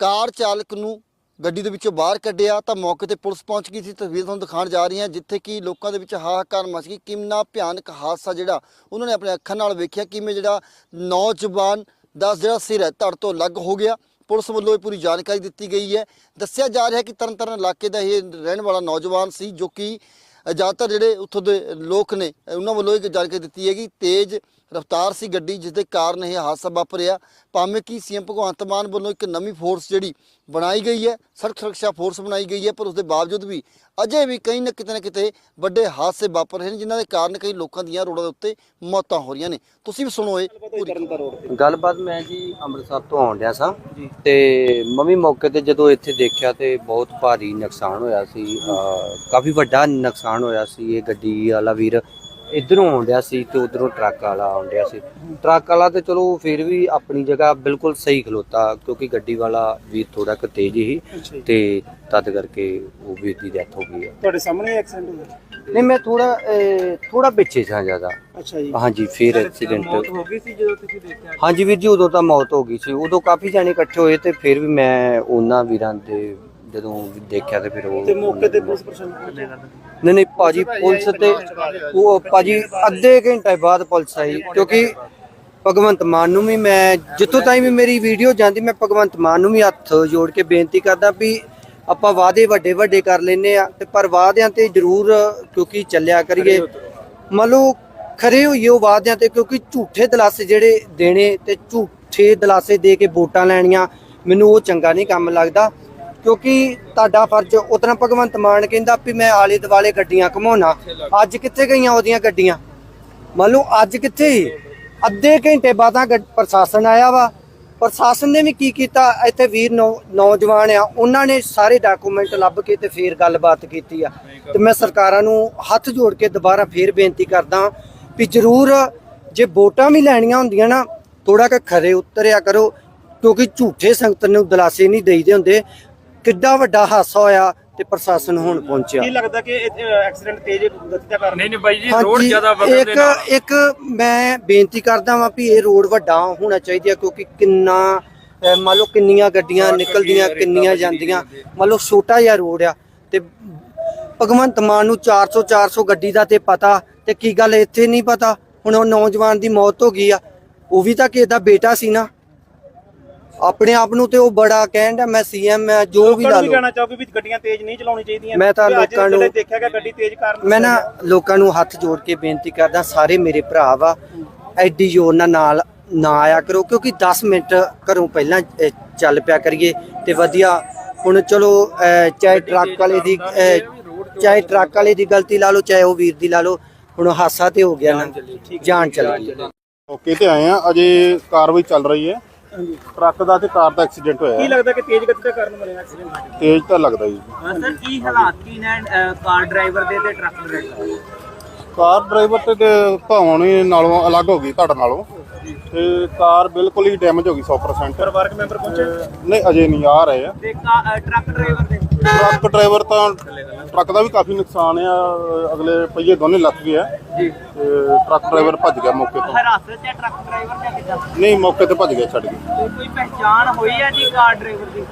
ਕਾਰ ਚਾਲਕ ਨੂੰ ਗੱਡੀ ਦੇ ਵਿੱਚੋਂ ਬਾਹਰ ਕੱਢਿਆ ਤਾਂ ਮੌਕੇ ਤੇ ਪੁਲਿਸ ਪਹੁੰਚ ਗਈ ਸੀ। ਤਸਵੀਰ ਤੁਹਾਨੂੰ ਦਿਖਾਉਣ ਜਾ ਰਹੀ ਹਾਂ, ਜਿੱਥੇ ਕਿ ਲੋਕਾਂ ਦੇ ਵਿੱਚ ਹਾਹਾਕਾਰ ਮਚ ਗਈ। ਕਿੰਨਾ ਭਿਆਨਕ ਹਾਦਸਾ ਜਿਹੜਾ, ਉਹਨਾਂ ਨੇ ਆਪਣੇ ਅੱਖਾਂ ਨਾਲ ਵੇਖਿਆ ਕਿਵੇਂ ਜਿਹੜਾ ਨੌਜਵਾਨ ਦਾ ਜਿਹੜਾ ਸਿਰ ਹੈ, ਧੜ ਤੋਂ ਅਲੱਗ ਹੋ ਗਿਆ। ਪੁਲਿਸ ਵੱਲੋਂ ਇਹ ਪੂਰੀ ਜਾਣਕਾਰੀ ਦਿੱਤੀ ਗਈ ਹੈ। ਦੱਸਿਆ ਜਾ ਰਿਹਾ ਹੈ ਕਿ ਤਰਨਤਾਰਨ ਇਲਾਕੇ ਦਾ ਇਹ ਰਹਿਣ ਵਾਲਾ ਨੌਜਵਾਨ ਸੀ, ਜੋ ਕਿ ਜ਼ਿਆਦਾਤਰ ਜਿਹੜੇ ਉੱਥੋਂ ਦੇ ਲੋਕ ਨੇ, ਉਹਨਾਂ ਵੱਲੋਂ ਇਹ ਜਾਣਕਾਰੀ ਦਿੱਤੀ ਹੈ ਕਿ ਤੇਜ਼ ਰਫ਼ਤਾਰ ਸੀ ਗੱਡੀ ਜਿਸ ਦੇ ਕਾਰਨ ਇਹ ਹਾਦਸਾ ਵਾਪਰਿਆ। ਭਾਵੇਂ ਕਿ ਸੀਐਮ ਭਗਵੰਤ ਮਾਨ ਵੱਲੋਂ ਇੱਕ ਨਵੀਂ ਫੋਰਸ ਜਿਹੜੀ ਬਣਾਈ ਗਈ ਹੈ ਸੜਕ ਸੁਰੱਖਿਆ ਫੋਰਸ ਬਣਾਈ ਗਈ ਹੈ ਪਰ ਉਸ ਦੇ ਬਾਵਜੂਦ ਵੀ ਅਜੇ ਵੀ ਕਈ ਨਾ ਕਿਤੇ ਨਾ ਕਿਤੇ ਵੱਡੇ ਹਾਦਸੇ ਵਾਪਰ ਰਹੇ ਨੇ ਜਿਨ੍ਹਾਂ ਦੇ ਕਾਰਨ ਕਈ ਲੋਕਾਂ ਦੀਆਂ ਰੋਡਾਂ ਦੇ ਉੱਤੇ ਮੌਤਾਂ ਹੋ ਰਹੀਆਂ ਨੇ। ਤੁਸੀਂ ਵੀ ਸੁਣੋ ਇਹ। ਗੱਲਬਾਤ ਮੈਂ ਜੀ ਅੰਮ੍ਰਿਤਸਰ ਤੋਂ ਆਉਣ ਡਿਆ ਸਾਂ। ਤੇ ਮੰਮੀ ਮੌਕੇ ਤੇ ਜਦੋਂ ਇੱਥੇ ਦੇਖਿਆ ਤੇ ਬਹੁਤ ਭਾਰੀ ਨੁਕਸਾਨ ਹੋਇਆ ਸੀ ਕਾਫੀ ਵੱਡਾ ਨੁਕਸਾਨ ਹੋਇਆ ਸੀ ਇਹ ਗੱਡੀ ਵਾਲਾ ਵੀਰ। ਇਧਰੋਂ ਆਉਂਦਿਆ ਸੀ ਤੇ ਉਧਰੋਂ ਟਰੱਕ ਵਾਲਾ ਆਉਂਦਿਆ ਸੀ। ਟਰੱਕ ਵਾਲਾ ਤੇ ਚਲੋ ਫਿਰ ਵੀ ਆਪਣੀ ਜਗ੍ਹਾ ਬਿਲਕੁਲ ਸਹੀ ਖਲੋਤਾ ਕਿਉਂਕਿ ਗੱਡੀ ਵਾਲਾ ਵੀਰ ਥੋੜਾ ਕੁ ਤੇਜ਼ ਹੀ ਤੇ ਤਦ ਕਰਕੇ ਉਹ ਵੀਰ ਦੀ ਡੈਥ ਹੋ ਗਈ ਹੈ ਤੁਹਾਡੇ ਸਾਹਮਣੇ ਐਕਸੀਡੈਂਟ ਹੋਇਆ? ਨਹੀਂ ਮੈਂ ਥੋੜਾ ਥੋੜਾ ਪਿੱਛੇ ਸਾਂ ਜ਼ਿਆਦਾ। ਅੱਛਾ ਜੀ। ਹਾਂਜੀ ਫਿਰ ਐਕਸੀਡੈਂਟ ਹੋ ਗਈ ਸੀ ਜਦੋਂ ਤੁਸੀਂ ਦੇਖਿਆ? ਹਾਂਜੀ ਵੀਰ ਜੀ ਉਦੋਂ ਤਾਂ ਮੌਤ ਹੋ ਗਈ ਸੀ। ਉਦੋਂ ਕਾਫੀ ਜਾਣੇ ਇਕੱਠੇ ਹੋਏ ਤੇ ਫਿਰ ਵੀ ਮੈਂ ਉਹਨਾਂ ਵੀਰਾਂ ਦੇ ਜਦੋਂ ਦੇਖਿਆ ਤੇ ਫਿਰ ਉਹ ਤੇ ਮੌਕੇ ਤੇ ਪੁਲਿਸ ਪ੍ਰਸ਼ਾਸਨ ਨਹੀਂ ਨਹੀਂ ਭਾਜੀ ਪੁਲਿਸ ਤੇ ਉਹ ਭਾਜੀ ਅੱਧੇ ਘੰਟੇ ਬਾਅਦ ਪੁਲਿਸ ਆਈ ਕਿਉਂਕਿ ਭਗਵੰਤ ਮਾਨ ਨੂੰ ਵੀ ਮੈਂ ਜਿੱਥੋਂ ਤਾਈਂ ਵੀ ਮੇਰੀ ਵੀਡੀਓ ਜਾਂਦੀ ਮੈਂ ਭਗਵੰਤ ਮਾਨ ਨੂੰ ਵੀ ਹੱਥ ਜੋੜ ਕੇ ਬੇਨਤੀ ਕਰਦਾ ਵੀ ਆਪਾਂ ਵਾਅਦੇ ਵੱਡੇ ਵੱਡੇ ਕਰ ਲੈਨੇ ਆ ਤੇ ਪਰ ਵਾਅਦਿਆਂ ਤੇ ਜ਼ਰੂਰ ਕਿਉਂਕਿ ਚੱਲਿਆ ਕਰੀਏ। ਮੰਨ ਲਓ ਖਰੇ ਹੋਈਏ ਉਹ ਵਾਅਦਿਆਂ ਤੇ ਕਿਉਂਕਿ ਝੂਠੇ ਦਲਾਸੇ ਜਿਹੜੇ ਦੇਣੇ ਤੇ ਝੂਠੇ ਦਲਾਸੇ ਦੇ ਕੇ ਵੋਟਾਂ ਲੈਣੀਆਂ ਮੈਨੂੰ ਉਹ ਚੰਗਾ ਨਹੀਂ ਕੰਮ ਲੱਗਦਾ। ਕਿਉਂਕਿ ਤੁਹਾਡਾ ਫਰਜ਼ ਉਤਨਾ ਭਗਵੰਤ ਮਾਨ ਕਹਿੰਦਾ ਵੀ ਮੈਂ ਆਲੇ ਦੁਆਲੇ ਗੱਡੀਆਂ ਘਮਾਉਣਾ। ਅੱਜ ਕਿੱਥੇ ਗਈਆਂ ਉਹਦੀਆਂ ਗੱਡੀਆਂ? ਮੰਨ ਲਓ ਅੱਜ ਕਿੱਥੇ ਸੀ? ਅੱਧੇ ਘੰਟੇ ਬਾਅਦਾਂ ਪ੍ਰਸ਼ਾਸਨ ਆਇਆ ਵਾ। ਪ੍ਰਸ਼ਾਸਨ ਨੇ ਵੀ ਕੀ ਕੀਤਾ? ਇੱਥੇ ਵੀਰ ਨੌਜਵਾਨ ਆ, ਉਹਨਾਂ ਨੇ ਸਾਰੇ ਡਾਕੂਮੈਂਟ ਲੱਭ ਕੇ ਤੇ ਫੇਰ ਗੱਲਬਾਤ ਕੀਤੀ ਆ। ਤੇ ਮੈਂ ਸਰਕਾਰਾਂ ਨੂੰ ਹੱਥ ਜੋੜ ਕੇ ਦੁਬਾਰਾ ਫੇਰ ਬੇਨਤੀ ਕਰਦਾ ਵੀ ਜ਼ਰੂਰ ਜੇ ਵੋਟਾਂ ਵੀ ਲੈਣੀਆਂ ਹੁੰਦੀਆਂ ਨਾ ਥੋੜਾ ਕੁ ਖਰੇ ਉਤਰਿਆ ਕਰੋ। ਕਿਉਂਕਿ ਝੂਠੇ ਸੰਗਤ ਨੂੰ ਦਲਾਸੇ ਨਹੀਂ ਦੇਈਦੇ ਹੁੰਦੇ। ਕਿੱਡਾ ਵੱਡਾ ਹਾਦਸਾ ਹੋਇਆ ਤੇ ਪ੍ਰਸ਼ਾਸਨ ਹੁਣ ਪਹੁੰਚਿਆ। ਕੀ ਲੱਗਦਾ ਕਿ ਐਕਸੀਡੈਂਟ ਤੇਜ਼ ਗਤੀ ਦਾ ਕਾਰਨ? ਨਹੀਂ ਨਹੀਂ ਬਾਈ ਜੀ ਰੋਡ ਜ਼ਿਆਦਾ ਵਧਣ ਦੇ ਇੱਕ ਨਾਲ। ਇੱਕ ਮੈਂ ਬੇਨਤੀ ਕਰਦਾ ਵਾਂ ਵੀ ਇਹ ਰੋਡ ਵੱਡਾ ਹੋਣਾ ਚਾਹੀਦਾ ਕਿਉਂਕਿ ਕਿੰਨਾ ਮੰਨ ਲਓ ਕਿੰਨੀਆਂ ਗੱਡੀਆਂ ਨਿਕਲਦੀਆਂ ਕਿੰਨੀਆਂ ਜਾਂਦੀਆਂ। ਮੰਨ ਲਓ ਛੋਟਾ ਜਿਹਾ ਰੋਡ ਆ ਤੇ ਭਗਵੰਤ ਮਾਨ ਨੂੰ 400 400 ਗੱਡੀ ਦਾ ਤੇ ਪਤਾ ਤੇ ਕੀ ਗੱਲ ਇੱਥੇ ਨਹੀਂ ਪਤਾ। ਹੁਣ ਉਹ ਨੌਜਵਾਨ ਦੀ ਮੌਤ ਹੋ ਗਈ ਆ। ਉਹ ਵੀ ਤਾਂ ਕਿਸੇ ਦਾ ਬੇਟਾ ਸੀ ਨਾ। ਆਪਣੇ ਆਪ ਨੂੰ ਤੇ ਉਹ ਬੜਾ ਕਹਿੰਦਾ ਮੈਂ ਸੀਐਮ ਮੈਂ ਜੋ ਵੀ ਲੋਕਾਂ ਲਾ ਨੂੰ ਲਓ। ਕਹਿਣਾ ਚਾਹੋਗੇ ਵੀ ਗੱਡੀਆਂ ਤੇਜ਼ ਨਹੀਂ ਚਲਾਉਣੀ ਚਾਹੀਦੀਆਂ। ਮੈਂ ਤਾਂ ਅੱਜ ਲੋਕਾਂ ਨੂੰ- ਜਿਹੜੇ ਦੇਖਿਆ ਗਿਆ ਗੱਡੀ ਤੇਜ਼ ਕਾਰਨ ਮੈਂ ਨਾ ਲੋਕਾਂ ਨੂੰ ਹੱਥ ਜੋੜ ਕੇ ਬੇਨਤੀ ਕਰਦਾ ਸਾਰੇ ਮੇਰੇ ਭਰਾ ਵਾ ਐਡੀ ਜ਼ੋਰ ਨਾਲ ਨਾਲ ਨਾ ਆਇਆ ਕਰੋ ਕਿਉਂਕਿ 10 ਮਿੰਟ ਘਰੋਂ ਪਹਿਲਾਂ ਅਹ, ਚੱਲ ਪਿਆ ਕਰੀਏ ਤੇ ਵਧੀਆ। ਹੁਣ ਚਲੋ ਅਹ, ਚਾਹੇ ਟਰੱਕ ਵਾਲੇ ਦੀ ਅਹ, ਚਾਹੇ ਟਰੱਕ ਵਾਲੇ ਦੀ ਗਲਤੀ ਲਾ ਲਓ ਚਾਹੇ ਉਹ ਵੀਰ ਦੀ ਲਾ ਲਓ ਹੁਣ ਹਾਸਾ ਤੇ ਹੋ ਗਿਆ ਨਾ। ਜਾਨ ਚਲੀ। ਗਈ ਮੌਕੇ ਤੇ ਆਏ ਆ ਅਜੇ ਕਾਰਵਾਈ ਚੱਲ ਰਹੀ ਹੈ। ਟਰੱਕ ਦਾ ਤੇ ਕਾਰ ਦਾ ਐਕਸੀਡੈਂਟ ਕੀ ਹੋਇਆ ਲੱਗਦਾ ਕਿ ਤੇਜ਼ ਗਤੀ ਦਾ ਕਾਰਨ ਬਣਿਆ ਐਕਸੀਡੈਂਟ ਤੇਜ਼ ਤਾਂ ਲੱਗਦਾ ਜੀ। ਸਰ ਕੀ ਹਾਲਾਤ ਕੀ ਨੇ ਕਾਰ ਡਰਾਈਵਰ ਦੇ ਤੇ ਟਰੱਕ ਡਰਾਈਵਰ ਦੇ? ਕਾਰ ਡਰਾਈਵਰ ਤੇ ਹੀ ਨਾਲੋਂ ਅਲੱਗ ਹੋ ਗਈ ਤੁਹਾਡੇ ਨਾਲੋਂ। ਤੇ ਕਾਰ ਬਿਲਕੁਲ ਹੀ ਡੈਮੇਜ ਹੋ ਗਈ 100% ਪਰਿਵਾਰਕ ਮੈਂਬਰ ਪਹੁੰਚੇ? ਨਹੀਂ ਅਜੇ ਨਹੀਂ ਆ ਰਹੇ ਆ। ਤੇ ਟਰੱਕ ਡਰਾਈਵਰ ਦੇ? ਟਰੱਕ ਡਰਾਈਵਰ ਤਾਂ ਟਰੱਕ ਦਾ ਵੀ ਕਾਫੀ ਨੁਕਸਾਨ ਆ ਅਗਲੇ ਪਹੀਏ ਦੋਨੇ ਲੱਗ ਗਏ ਆ। ਜੀ। ਟਰੱਕ ਡਰਾਈਵਰ ਭੱਜ ਗਿਆ ਮੌਕੇ ਤੋਂ। ਹਰਾਸਤ ਚ ਹੈ ਟਰੱਕ ਡਰਾਈਵਰ ਜਾਂ ਕਿੱਦਾਂ? ਨਹੀਂ ਮੌਕੇ ਤੇ ਭੱਜ ਗਿਆ ਛੱਡ ਤੇ ਕੋਈ ਪਹਿਚਾਣ ਹੋਈ ਹੈ ਜੀ ਕਾਰ ਡਰਾਈਵਰ ਦੀ?